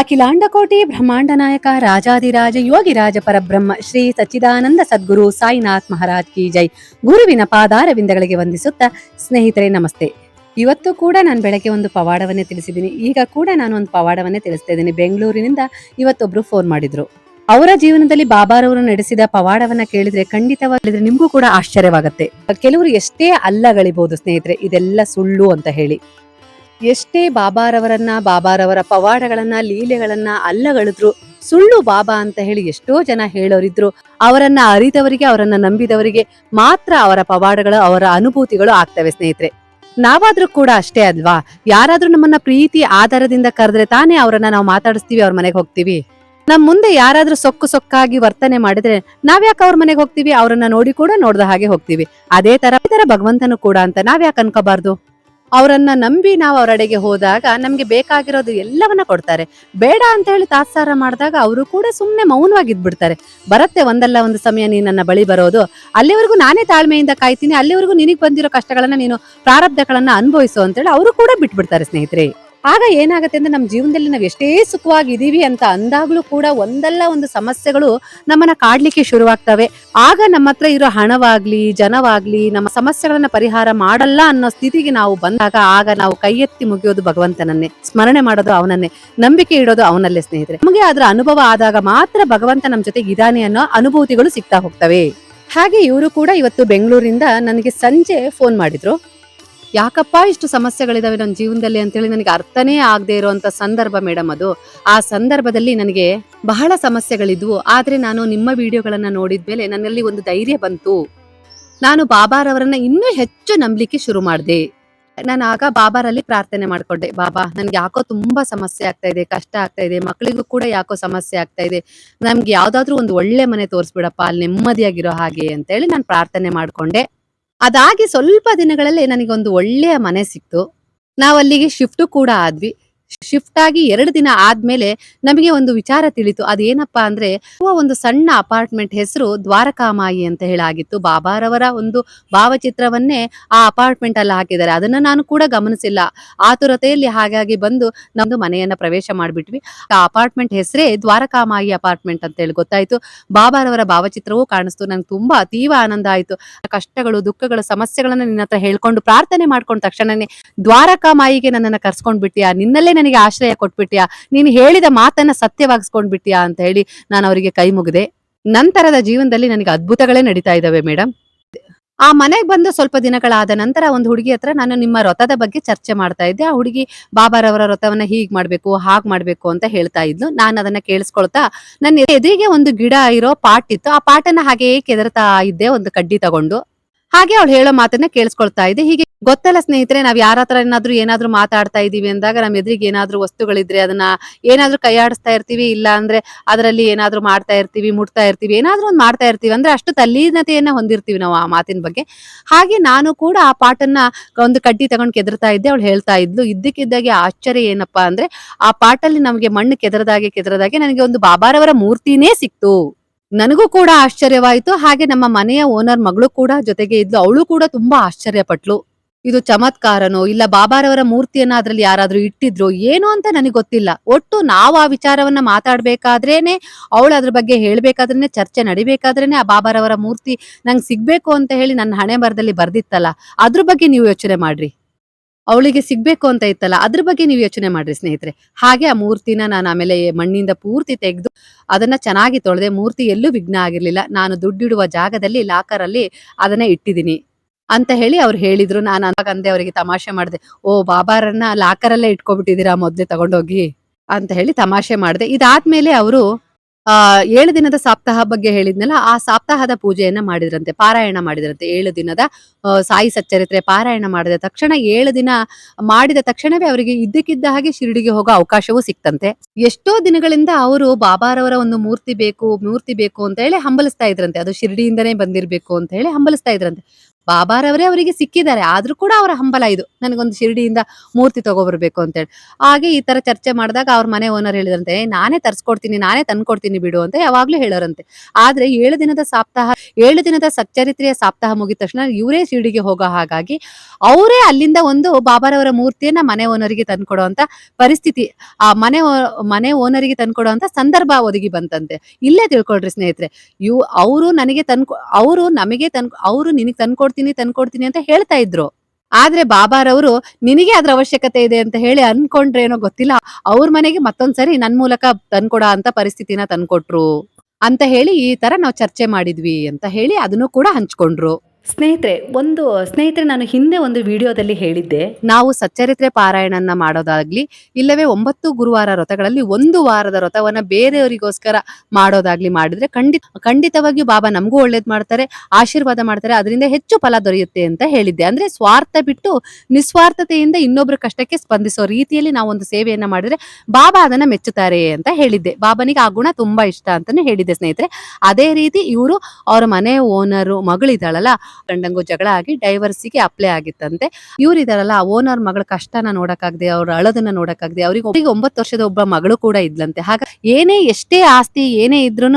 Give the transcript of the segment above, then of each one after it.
ಅಖಿಲಾಂಡಕೋಟಿ ಬ್ರಹ್ಮಾಂಡ ನಾಯಕ ರಾಜಾದಿರಾಜ ಯೋಗಿರಾಜ ಪರಬ್ರಹ್ಮ, ಶ್ರೀ ಸಚ್ಚಿದಾನಂದ ಸದ್ಗುರು ಸಾಯಿನಾಥ್ ಮಹಾರಾಜ್ ಕಿ ಜೈ. ಗುರುವಿನ ಪಾದಾರವಿಂದಗಳಿಗೆ ವಂದಿಸುತ್ತಾ ಸ್ನೇಹಿತರೆ, ನಮಸ್ತೆ. ಇವತ್ತು ಕೂಡ ನಾನು ಬೆಳಗ್ಗೆ ಒಂದು ಪವಾಡವನ್ನೇ ತಿಳಿಸಿದ್ದೀನಿ. ಈಗ ಕೂಡ ನಾನು ಒಂದು ಪವಾಡವನ್ನೇ ತಿಳಿಸ್ತಾ ಇದ್ದೀನಿ. ಬೆಂಗಳೂರಿನಿಂದ ಇವತ್ತೊಬ್ರು ಫೋನ್ ಮಾಡಿದ್ರು. ಅವರ ಜೀವನದಲ್ಲಿ ಬಾಬಾರವರು ನಡೆಸಿದ ಪವಾಡವನ್ನ ಕೇಳಿದ್ರೆ ಖಂಡಿತವಾಗಿದ್ರೆ ನಿಮಗೂ ಕೂಡ ಆಶ್ಚರ್ಯವಾಗುತ್ತೆ. ಕೆಲವರು ಎಷ್ಟೇ ಅಲ್ಲಗಳಿಬಹುದು ಸ್ನೇಹಿತರೆ, ಇದೆಲ್ಲ ಸುಳ್ಳು ಅಂತ ಹೇಳಿ. ಎಷ್ಟೇ ಬಾಬಾರವರನ್ನ, ಬಾಬಾರವರ ಪವಾಡಗಳನ್ನ, ಲೀಲೆಗಳನ್ನ ಅಲ್ಲಗಳಿದ್ರು, ಸುಳ್ಳು ಬಾಬಾ ಅಂತ ಹೇಳಿ ಎಷ್ಟೋ ಜನ ಹೇಳೋರಿದ್ರು, ಅವರನ್ನ ಅರಿತವರಿಗೆ, ಅವರನ್ನ ನಂಬಿದವರಿಗೆ ಮಾತ್ರ ಅವರ ಪವಾಡಗಳು, ಅವರ ಅನುಭೂತಿಗಳು ಆಗ್ತವೆ ಸ್ನೇಹಿತರೆ. ನಾವಾದ್ರೂ ಕೂಡ ಅಷ್ಟೇ ಅಲ್ವಾ? ಯಾರಾದ್ರೂ ನಮ್ಮನ್ನ ಪ್ರೀತಿ ಆಧಾರದಿಂದ ಕರೆದ್ರೆ ತಾನೇ ಅವರನ್ನ ನಾವು ಮಾತಾಡಿಸ್ತೀವಿ, ಅವ್ರ ಮನೆಗೆ ಹೋಗ್ತೀವಿ. ನಮ್ ಮುಂದೆ ಯಾರಾದ್ರೂ ಸೊಕ್ಕು ಸೊಕ್ಕಾಗಿ ವರ್ತನೆ ಮಾಡಿದ್ರೆ ನಾವ್ಯಾಕೆ ಅವ್ರ ಮನೆಗೆ ಹೋಗ್ತೀವಿ, ಅವರನ್ನ ನೋಡಿ ಕೂಡ ನೋಡ್ದ ಹಾಗೆ ಹೋಗ್ತೀವಿ. ಅದೇ ತರ ಭಗವಂತನು ಕೂಡ ಅಂತ ನಾವ್ಯಾಕೆ ಅನ್ಕೋಬಾರ್ದು? ಅವರನ್ನ ನಂಬಿ ನಾವು ಅವರಡೆಗೆ ಹೋದಾಗ ನಮ್ಗೆ ಬೇಕಾಗಿರೋದು ಎಲ್ಲವನ್ನ ಕೊಡ್ತಾರೆ. ಬೇಡ ಅಂತ ಹೇಳಿ ತಾತ್ಸಾರ ಮಾಡಿದಾಗ ಅವರು ಕೂಡ ಸುಮ್ಮನೆ ಮೌನವಾಗಿದ್ಬಿಡ್ತಾರೆ. ಬರುತ್ತೆ ಒಂದಲ್ಲ ಒಂದು ಸಮಯ ನೀನು ನನ್ನ ಬಳಿ ಬರೋದು. ಅಲ್ಲಿವರೆಗೂ ನಾನೇ ತಾಳ್ಮೆಯಿಂದ ಕಾಯ್ತೀನಿ, ಅಲ್ಲಿವರೆಗೂ ನಿನಗೆ ಬಂದಿರೋ ಕಷ್ಟಗಳನ್ನ ನೀನು ಪ್ರಾರಬ್ಧಗಳನ್ನ ಅನುಭವಿಸು ಅಂತೇಳಿ ಅವರು ಕೂಡ ಬಿಟ್ಬಿಡ್ತಾರೆ ಸ್ನೇಹಿತರೆ. ಆಗ ಏನಾಗುತ್ತೆ ಅಂದ್ರೆ ನಮ್ಮ ಜೀವನದಲ್ಲಿ ನಾವು ಎಷ್ಟೇ ಸುಖವಾಗಿದ್ದೀವಿ ಅಂತ ಅಂದಾಗಲೂ ಕೂಡ ಒಂದಲ್ಲ ಒಂದು ಸಮಸ್ಯೆಗಳು ನಮ್ಮನ್ನ ಕಾಡ್ಲಿಕ್ಕೆ ಶುರುವಾಗ್ತವೆ. ಆಗ ನಮ್ಮ ಹತ್ರ ಇರೋ ಹಣವಾಗ್ಲಿ, ಜನವಾಗ್ಲಿ, ನಮ್ಮ ಸಮಸ್ಯೆಗಳನ್ನ ಪರಿಹಾರ ಮಾಡಲ್ಲ ಅನ್ನೋ ಸ್ಥಿತಿಗೆ ನಾವು ಬಂದಾಗ ಆಗ ನಾವು ಕೈ ಎತ್ತಿ ಮುಗಿಯೋದು ಭಗವಂತನನ್ನೇ, ಸ್ಮರಣೆ ಮಾಡೋದು ಅವನನ್ನೇ, ನಂಬಿಕೆ ಇಡೋದು ಅವನಲ್ಲೇ ಸ್ನೇಹಿತರೆ. ನಮಗೆ ಅದರ ಅನುಭವ ಆದಾಗ ಮಾತ್ರ ಭಗವಂತ ನಮ್ಮ ಜೊತೆಗೆ ಇದಾನೆ ಅನ್ನೋ ಅನುಭೂತಿಗಳು ಸಿಗ್ತಾ ಹೋಗ್ತವೆ. ಹಾಗೆ ಇವರು ಕೂಡ ಇವತ್ತು ಬೆಂಗಳೂರಿಂದ ನನಗೆ ಸಂಜೆ ಫೋನ್ ಮಾಡಿದ್ರು. ಯಾಕಪ್ಪ ಇಷ್ಟು ಸಮಸ್ಯೆಗಳಿದಾವೆ ನನ್ನ ಜೀವನದಲ್ಲಿ ಅಂತೇಳಿ ನನಗೆ ಅರ್ಥನೇ ಆಗದೆ ಇರುವಂತ ಸಂದರ್ಭ ಮೇಡಮ್ ಅದು. ಆ ಸಂದರ್ಭದಲ್ಲಿ ನನಗೆ ಬಹಳ ಸಮಸ್ಯೆಗಳಿದ್ವು. ಆದ್ರೆ ನಾನು ನಿಮ್ಮ ವಿಡಿಯೋಗಳನ್ನ ನೋಡಿದ್ಮೇಲೆ ನನ್ನಲ್ಲಿ ಒಂದು ಧೈರ್ಯ ಬಂತು. ನಾನು ಬಾಬಾರವರನ್ನ ಇನ್ನೂ ಹೆಚ್ಚು ನಂಬಲಿಕ್ಕೆ ಶುರು ಮಾಡಿದೆ. ನಾನು ಆಗ ಬಾಬಾರಲ್ಲಿ ಪ್ರಾರ್ಥನೆ ಮಾಡ್ಕೊಂಡೆ. ಬಾಬಾ, ನನ್ಗೆ ಯಾಕೋ ತುಂಬಾ ಸಮಸ್ಯೆ ಆಗ್ತಾ ಇದೆ, ಕಷ್ಟ ಆಗ್ತಾ ಇದೆ ಮಕ್ಕಳಿಗೂ ಕೂಡ ಯಾಕೋ ಸಮಸ್ಯೆ ಆಗ್ತಾ ಇದೆ. ನಮ್ಗೆ ಯಾವ್ದಾದ್ರು ಒಂದು ಒಳ್ಳೆ ಮನೆ ತೋರಿಸ್ಬಿಡಪ್ಪ, ಅಲ್ಲಿ ನೆಮ್ಮದಿಯಾಗಿರೋ ಹಾಗೆ ಅಂತೇಳಿ ನಾನು ಪ್ರಾರ್ಥನೆ ಮಾಡ್ಕೊಂಡೆ. ಅದಾಗಿ ಸ್ವಲ್ಪ ದಿನಗಳಲ್ಲೇ ನನಗೊಂದು ಒಳ್ಳೆಯ ಮನೆ ಸಿಕ್ತು. ನಾವು ಅಲ್ಲಿಗೆ ಶಿಫ್ಟ್ ಕೂಡ ಆದ್ವಿ. ಶಿಫ್ಟ್ ಆಗಿ ಎರಡು ದಿನ ಆದ್ಮೇಲೆ ನಮಗೆ ಒಂದು ವಿಚಾರ ತಿಳಿತು. ಅದೇನಪ್ಪಾ ಅಂದ್ರೆ ಒಂದು ಸಣ್ಣ ಅಪಾರ್ಟ್ಮೆಂಟ್ ಹೆಸರು ದ್ವಾರಕಾಮಾಯಿ ಅಂತ ಹೇಳಾಗಿತ್ತು. ಬಾಬಾರವರ ಒಂದು ಭಾವಚಿತ್ರವನ್ನೇ ಆ ಅಪಾರ್ಟ್ಮೆಂಟ್ ಅಲ್ಲಿ ಹಾಕಿದ್ದಾರೆ. ಅದನ್ನ ನಾನು ಕೂಡ ಗಮನಿಸಿಲ್ಲ. ಆತುರತೆಯಲ್ಲಿ ಹಾಗಾಗಿ ಬಂದು ನಮ್ದು ಮನೆಯನ್ನ ಪ್ರವೇಶ ಮಾಡಿಬಿಟ್ವಿ. ಆ ಅಪಾರ್ಟ್ಮೆಂಟ್ ಹೆಸರೇ ದ್ವಾರಕಾಮಾಯಿ ಅಪಾರ್ಟ್ಮೆಂಟ್ ಅಂತ ಹೇಳಿ ಗೊತ್ತಾಯ್ತು. ಬಾಬಾರವರ ಭಾವಚಿತ್ರವೂ ಕಾಣಿಸ್ತು. ನಂಗೆ ತುಂಬಾ ಅತೀವ ಆನಂದ ಆಯ್ತು. ಕಷ್ಟಗಳು, ದುಃಖಗಳು, ಸಮಸ್ಯೆಗಳನ್ನ ನಿನ್ನ ಹತ್ರ ಹೇಳ್ಕೊಂಡು ಪ್ರಾರ್ಥನೆ ಮಾಡ್ಕೊಂಡ ತಕ್ಷಣನೇ ದ್ವಾರಕಾಮಾಯಿಗೆ ನನ್ನನ್ನ ಕರ್ಸ್ಕೊಂಡ್ಬಿಟ್ಟಿಯಾ ನಿನ್ನಲ್ಲೇ ನನಗೆ ಆಶ್ರಯ ಕೊಟ್ಬಿಟ್ಯಾ? ನೀನು ಹೇಳಿದ ಮಾತನ್ನ ಸತ್ಯವಾಗಿಸ್ಕೊಂಡ್ ಬಿಟ್ಟಿಯಾ ಅಂತ ಹೇಳಿ ನಾನು ಅವರಿಗೆ ಕೈ ಮುಗಿದೆ. ನಂತರದ ಜೀವನದಲ್ಲಿ ನನಗೆ ಅದ್ಭುತಗಳೇ ನಡೀತಾ ಇದಾವೆ ಮೇಡಮ್ ಆ ಮನೆಗೆ ಬಂದು ಸ್ವಲ್ಪ ದಿನಗಳಾದ ನಂತರ ಒಂದು ಹುಡುಗಿ ಹತ್ರ ನಾನು ನಿಮ್ಮ ವ್ರತದ ಬಗ್ಗೆ ಚರ್ಚೆ ಮಾಡ್ತಾ ಇದ್ದೆ. ಆ ಹುಡುಗಿ ಬಾಬಾರವರ ವ್ರತವನ್ನ ಹೀಗ್ ಮಾಡ್ಬೇಕು, ಹಾಗ್ ಮಾಡ್ಬೇಕು ಅಂತ ಹೇಳ್ತಾ ಇದ್ಲು. ನಾನು ಅದನ್ನ ಕೇಳಿಸ್ಕೊಳ್ತಾ ನನ್ನ ಎದುರಿಗೆ ಒಂದು ಗಿಡ ಇರೋ ಪಾಟ್ ಇತ್ತು. ಆ ಪಾಟನ್ನ ಹಾಗೆ ಕೆದರ್ತಾ ಇದ್ದೆ, ಒಂದು ಕಡ್ಡಿ ತಗೊಂಡು. ಹಾಗೆ ಅವಳು ಹೇಳೋ ಮಾತನ್ನ ಕೇಳಿಸ್ಕೊಳ್ತಾ ಇದೆ. ಹೀಗೆ ಗೊತ್ತಲ್ಲ ಸ್ನೇಹಿತರೆ, ನಾವ್ ಯಾರ ಹತ್ರ ಏನಾದ್ರೂ ಏನಾದ್ರೂ ಮಾತಾಡ್ತಾ ಇದೀವಿ ಅಂದಾಗ ನಮ್ ಎದುರಿಗೆ ಏನಾದ್ರೂ ವಸ್ತುಗಳಿದ್ರೆ ಅದನ್ನ ಏನಾದ್ರೂ ಕೈಯಾಡಿಸ್ತಾ ಇರ್ತೀವಿ, ಇಲ್ಲ ಅಂದ್ರೆ ಅದರಲ್ಲಿ ಏನಾದ್ರೂ ಮಾಡ್ತಾ ಇರ್ತೀವಿ, ಮುಟ್ತಾ ಇರ್ತೀವಿ, ಏನಾದ್ರೂ ಒಂದ್ ಮಾಡ್ತಾ ಇರ್ತೀವಿ ಅಂದ್ರೆ ಅಷ್ಟು ತಲ್ಲೀನತೆಯನ್ನ ಹೊಂದಿರ್ತೀವಿ ನಾವು ಆ ಮಾತಿನ ಬಗ್ಗೆ. ಹಾಗೆ ನಾನು ಕೂಡ ಆ ಪಾಟನ್ನ ಒಂದು ಕಡ್ಡಿ ತಗೊಂಡು ಕೆದರ್ತಾ ಇದ್ದೆ, ಅವಳು ಹೇಳ್ತಾ ಇದ್ಲು. ಇದ್ದಕ್ಕಿದ್ದಾಗೆ ಆಶ್ಚರ್ಯ ಏನಪ್ಪಾ ಅಂದ್ರೆ ಆ ಪಾಟಲ್ಲಿ ನಮಗೆ ಮಣ್ಣು ಕೆದರದಾಗೆ ಕೆದರದಾಗೆ ನನಗೆ ಒಂದು ಬಾಬಾರವರ ಮೂರ್ತಿನೇ ಸಿಕ್ತು. ನನಗೂ ಕೂಡ ಆಶ್ಚರ್ಯವಾಯಿತು. ಹಾಗೆ ನಮ್ಮ ಮನೆಯ ಓನರ್ ಮಗಳು ಕೂಡ ಜೊತೆಗೆ ಇದ್ಲು. ಅವಳು ಕೂಡ ತುಂಬಾ ಆಶ್ಚರ್ಯಪಟ್ಲು. ಇದು ಚಮತ್ಕಾರನೋ ಇಲ್ಲ ಬಾಬಾರವರ ಮೂರ್ತಿಯನ್ನ ಅದ್ರಲ್ಲಿ ಯಾರಾದ್ರೂ ಇಟ್ಟಿದ್ರು ಏನು ಅಂತ ನನಗೆ ಗೊತ್ತಿಲ್ಲ. ಒಟ್ಟು ನಾವು ಆ ವಿಚಾರವನ್ನ ಮಾತಾಡ್ಬೇಕಾದ್ರೇನೆ, ಅವಳು ಅದ್ರ ಬಗ್ಗೆ ಹೇಳ್ಬೇಕಾದ್ರೇನೆ, ಚರ್ಚೆ ನಡಿಬೇಕಾದ್ರೇನೆ ಆ ಬಾಬಾರವರ ಮೂರ್ತಿ ನಂಗೆ ಸಿಗ್ಬೇಕು ಅಂತ ಹೇಳಿ ನನ್ನ ಹಣೆ ಬರದಲ್ಲಿ ಬರ್ದಿತ್ತಲ್ಲ. ಅದ್ರ ಬಗ್ಗೆ ನೀವು ಯೋಚನೆ ಮಾಡ್ರಿ. ಅವಳಿಗೆ ಸಿಗ್ಬೇಕು ಅಂತ ಇತ್ತಲ್ಲ, ಅದ್ರ ಬಗ್ಗೆ ನೀವು ಯೋಚನೆ ಮಾಡ್ರಿ ಸ್ನೇಹಿತರೆ. ಹಾಗೆ ಆ ಮೂರ್ತಿನ ನಾನು ಆಮೇಲೆ ಮಣ್ಣಿಂದ ಪೂರ್ತಿ ತೆಗೆದು ಅದನ್ನ ಚೆನ್ನಾಗಿ ತೊಳೆದೆ ಮೂರ್ತಿ ಎಲ್ಲೂ ವಿಘ್ನ ಆಗಿರ್ಲಿಲ್ಲ. ನಾನು ದುಡ್ಡಿಡುವ ಜಾಗದಲ್ಲಿ ಲಾಕರ್ ಅಲ್ಲಿ ಅದನ್ನ ಇಟ್ಟಿದ್ದೀನಿ ಅಂತ ಹೇಳಿ ಅವ್ರು ಹೇಳಿದ್ರು. ನಾನು ಅಂದೆ ಅವರಿಗೆ ತಮಾಷೆ ಮಾಡಿದೆ, ಓ, ಬಾಬಾರನ್ನ ಲಾಕರಲ್ಲೇ ಇಟ್ಕೊಬಿಟ್ಟಿದ್ದೀರಾ ಮೊದ್ಲೇ ತಗೊಂಡೋಗಿ? ಅಂತ ಹೇಳಿ ತಮಾಷೆ ಮಾಡಿದೆ. ಇದಾದ್ಮೇಲೆ ಅವರು ಆ, ಏಳು ದಿನದ ಸಪ್ತಾಹ ಬಗ್ಗೆ ಹೇಳಿದ್ನಲ್ಲ, ಆ ಸಪ್ತಾಹದ ಪೂಜೆಯನ್ನ ಮಾಡಿದ್ರಂತೆ, ಪಾರಾಯಣ ಮಾಡಿದ್ರಂತೆ. ಏಳು ದಿನದ ಸಾಯಿ ಸಚ್ಚರಿತ್ರೆ ಪಾರಾಯಣ ಮಾಡಿದ ತಕ್ಷಣ, ಏಳು ದಿನ ಮಾಡಿದ ತಕ್ಷಣವೇ ಅವರಿಗೆ ಇದ್ದಕ್ಕಿದ್ದ ಹಾಗೆ ಶಿರಡಿಗೆ ಹೋಗೋ ಅವಕಾಶವೂ ಸಿಕ್ತಂತೆ. ಎಷ್ಟೋ ದಿನಗಳಿಂದ ಅವರು ಬಾಬಾರವರ ಒಂದು ಮೂರ್ತಿ ಬೇಕು ಮೂರ್ತಿ ಬೇಕು ಅಂತ ಹೇಳಿ ಹಂಬಲಿಸ್ತಾ ಇದ್ರಂತೆ. ಅದು ಶಿರಡಿಯಿಂದನೇ ಬಂದಿರ್ಬೇಕು ಅಂತ ಹೇಳಿ ಹಂಬಲಿಸ್ತಾ ಇದ್ರಂತೆ. ಬಾಬಾರವರೇ ಅವರಿಗೆ ಸಿಕ್ಕಿದ್ದಾರೆ. ಆದ್ರೂ ಕೂಡ ಅವರ ಹಂಬಲ ಇದು. ನನಗೊಂದು ಶಿರಡಿಯಿಂದ ಮೂರ್ತಿ ತಗೊಬರ್ಬೇಕು ಅಂತೇಳಿ. ಹಾಗೆ ಈ ತರ ಚರ್ಚೆ ಮಾಡಿದಾಗ ಅವ್ರ ಮನೆ ಓನರ್ ಹೇಳಿದ್ರಂತೆ "ಏ, ನಾನೇ ತರ್ಸ್ಕೊಡ್ತೀನಿ ನಾನೇ ತಂದ್ಕೊಡ್ತೀನಿ ಬಿಡು ಅಂತ ಯಾವಾಗ್ಲೂ ಹೇಳೋರಂತೆ. ಆದ್ರೆ ಏಳು ದಿನದ ಸಪ್ತಾಹ ಏಳು ದಿನದ ಸಚ್ಚರಿತ್ರೆಯ ಸಪ್ತಾಹ ಮುಗಿದ ತಕ್ಷಣ ಇವರೇ ಶಿರಡಿಗೆ ಹೋಗೋ ಹಾಗಾಗಿ ಅವರೇ ಅಲ್ಲಿಂದ ಒಂದು ಬಾಬಾರವರ ಮೂರ್ತಿಯನ್ನ ಮನೆ ಓನರಿಗೆ ತಂದ್ಕೊಡುವಂತ ಪರಿಸ್ಥಿತಿ ಆ ಮನೆ ಮನೆ ಓನರಿಗೆ ತಂದ್ಕೊಡುವಂತ ಸಂದರ್ಭ ಒದಗಿ ಬಂತಂತೆ. ಇಲ್ಲೇ ತಿಳ್ಕೊಳ್ರಿ ಸ್ನೇಹಿತರೆ ಇವ್ ಅವರು ನನಗೆ ತಂದ್ಕೊ ಅವರು ನಮಗೆ ತನ್ ಅವರು ನಿನಗೆ ತಂದ್ಕೊಡ್ತೀನಿ ತಂದ್ಕೊಡ್ತೀನಿ ಅಂತ ಹೇಳ್ತಾ ಇದ್ರು. ಆದ್ರೆ ಬಾಬಾರವರು ನಿನಗೆ ಅದ್ರ ಅವಶ್ಯಕತೆ ಇದೆ ಅಂತ ಹೇಳಿ ಅನ್ಕೊಂಡ್ರೇನೋ ಗೊತ್ತಿಲ್ಲ. ಅವ್ರ ಮನೆಗೆ ಮತ್ತೊಂದ್ಸರಿ ನನ್ ಮೂಲಕ ತಂದ್ಕೊಡ ಅಂತ ಪರಿಸ್ಥಿತಿನ ತಂದ್ಕೊಟ್ರು ಅಂತ ಹೇಳಿ ಈ ತರ ನಾವು ಚರ್ಚೆ ಮಾಡಿದ್ವಿ ಅಂತ ಹೇಳಿ ಅದನ್ನು ಕೂಡ ಹಂಚ್ಕೊಂಡ್ರು. ಸ್ನೇಹಿತರೆ, ಒಂದು, ಸ್ನೇಹಿತರೆ, ನಾನು ಹಿಂದೆ ಒಂದು ವಿಡಿಯೋದಲ್ಲಿ ಹೇಳಿದ್ದೆ. ನಾವು ಸಚ್ಚರಿತ್ರೆ ಪಾರಾಯಣನ ಮಾಡೋದಾಗ್ಲಿ, ಇಲ್ಲವೇ ಒಂಬತ್ತು ಗುರುವಾರ ವ್ರತಗಳಲ್ಲಿ ಒಂದು ವಾರದ ವ್ರತವನ್ನ ಬೇರೆಯವರಿಗೋಸ್ಕರ ಮಾಡೋದಾಗ್ಲಿ ಮಾಡಿದ್ರೆ ಖಂಡಿತ ಖಂಡಿತವಾಗಿಯೂ ಬಾಬಾ ನಮಗೂ ಒಳ್ಳೇದು ಮಾಡ್ತಾರೆ, ಆಶೀರ್ವಾದ ಮಾಡ್ತಾರೆ, ಅದರಿಂದ ಹೆಚ್ಚು ಫಲ ದೊರೆಯುತ್ತೆ ಅಂತ ಹೇಳಿದ್ದೆ. ಅಂದ್ರೆ ಸ್ವಾರ್ಥ ಬಿಟ್ಟು ನಿಸ್ವಾರ್ಥತೆಯಿಂದ ಇನ್ನೊಬ್ಬರ ಕಷ್ಟಕ್ಕೆ ಸ್ಪಂದಿಸೋ ರೀತಿಯಲ್ಲಿ ನಾವು ಒಂದು ಸೇವೆಯನ್ನ ಮಾಡಿದ್ರೆ ಬಾಬಾ ಅದನ್ನ ಮೆಚ್ಚುತ್ತಾರೆ ಅಂತ ಹೇಳಿದ್ದೆ. ಬಾಬನಿಗೆ ಆ ಗುಣ ತುಂಬಾ ಇಷ್ಟ ಅಂತಾನೆ ಹೇಳಿದ್ದೆ ಸ್ನೇಹಿತರೆ. ಅದೇ ರೀತಿ ಇವರು ಅವ್ರ ಮನೆ ಓನರು ಮಗಳಿದಾಳಲ್ಲ ಗಂಡಂಗೂ ಜಗಳ ಆಗಿ ಡೈವರ್ಸಿಗೆ ಅಪ್ಲೈ ಆಗಿತ್ತಂತೆ. ಆ ಓನರ್ ಮಗಳ ಕಷ್ಟನ ನೋಡಕ್ಕಾಗದೆ, ಅವ್ರ ಅಳದನ್ನ ನೋಡಕ್ಕಾಗದೆ, ಅವ್ರಿಗೆ ಒಬ್ಬರಿಗೆ ಒಂಬತ್ತು ವರ್ಷದ ಒಬ್ಬ ಮಗಳು ಕೂಡ ಇದ್ಲಂತೆ. ಹಾಗ, ಏನೇ ಎಷ್ಟೇ ಆಸ್ತಿ ಏನೇ ಇದ್ರು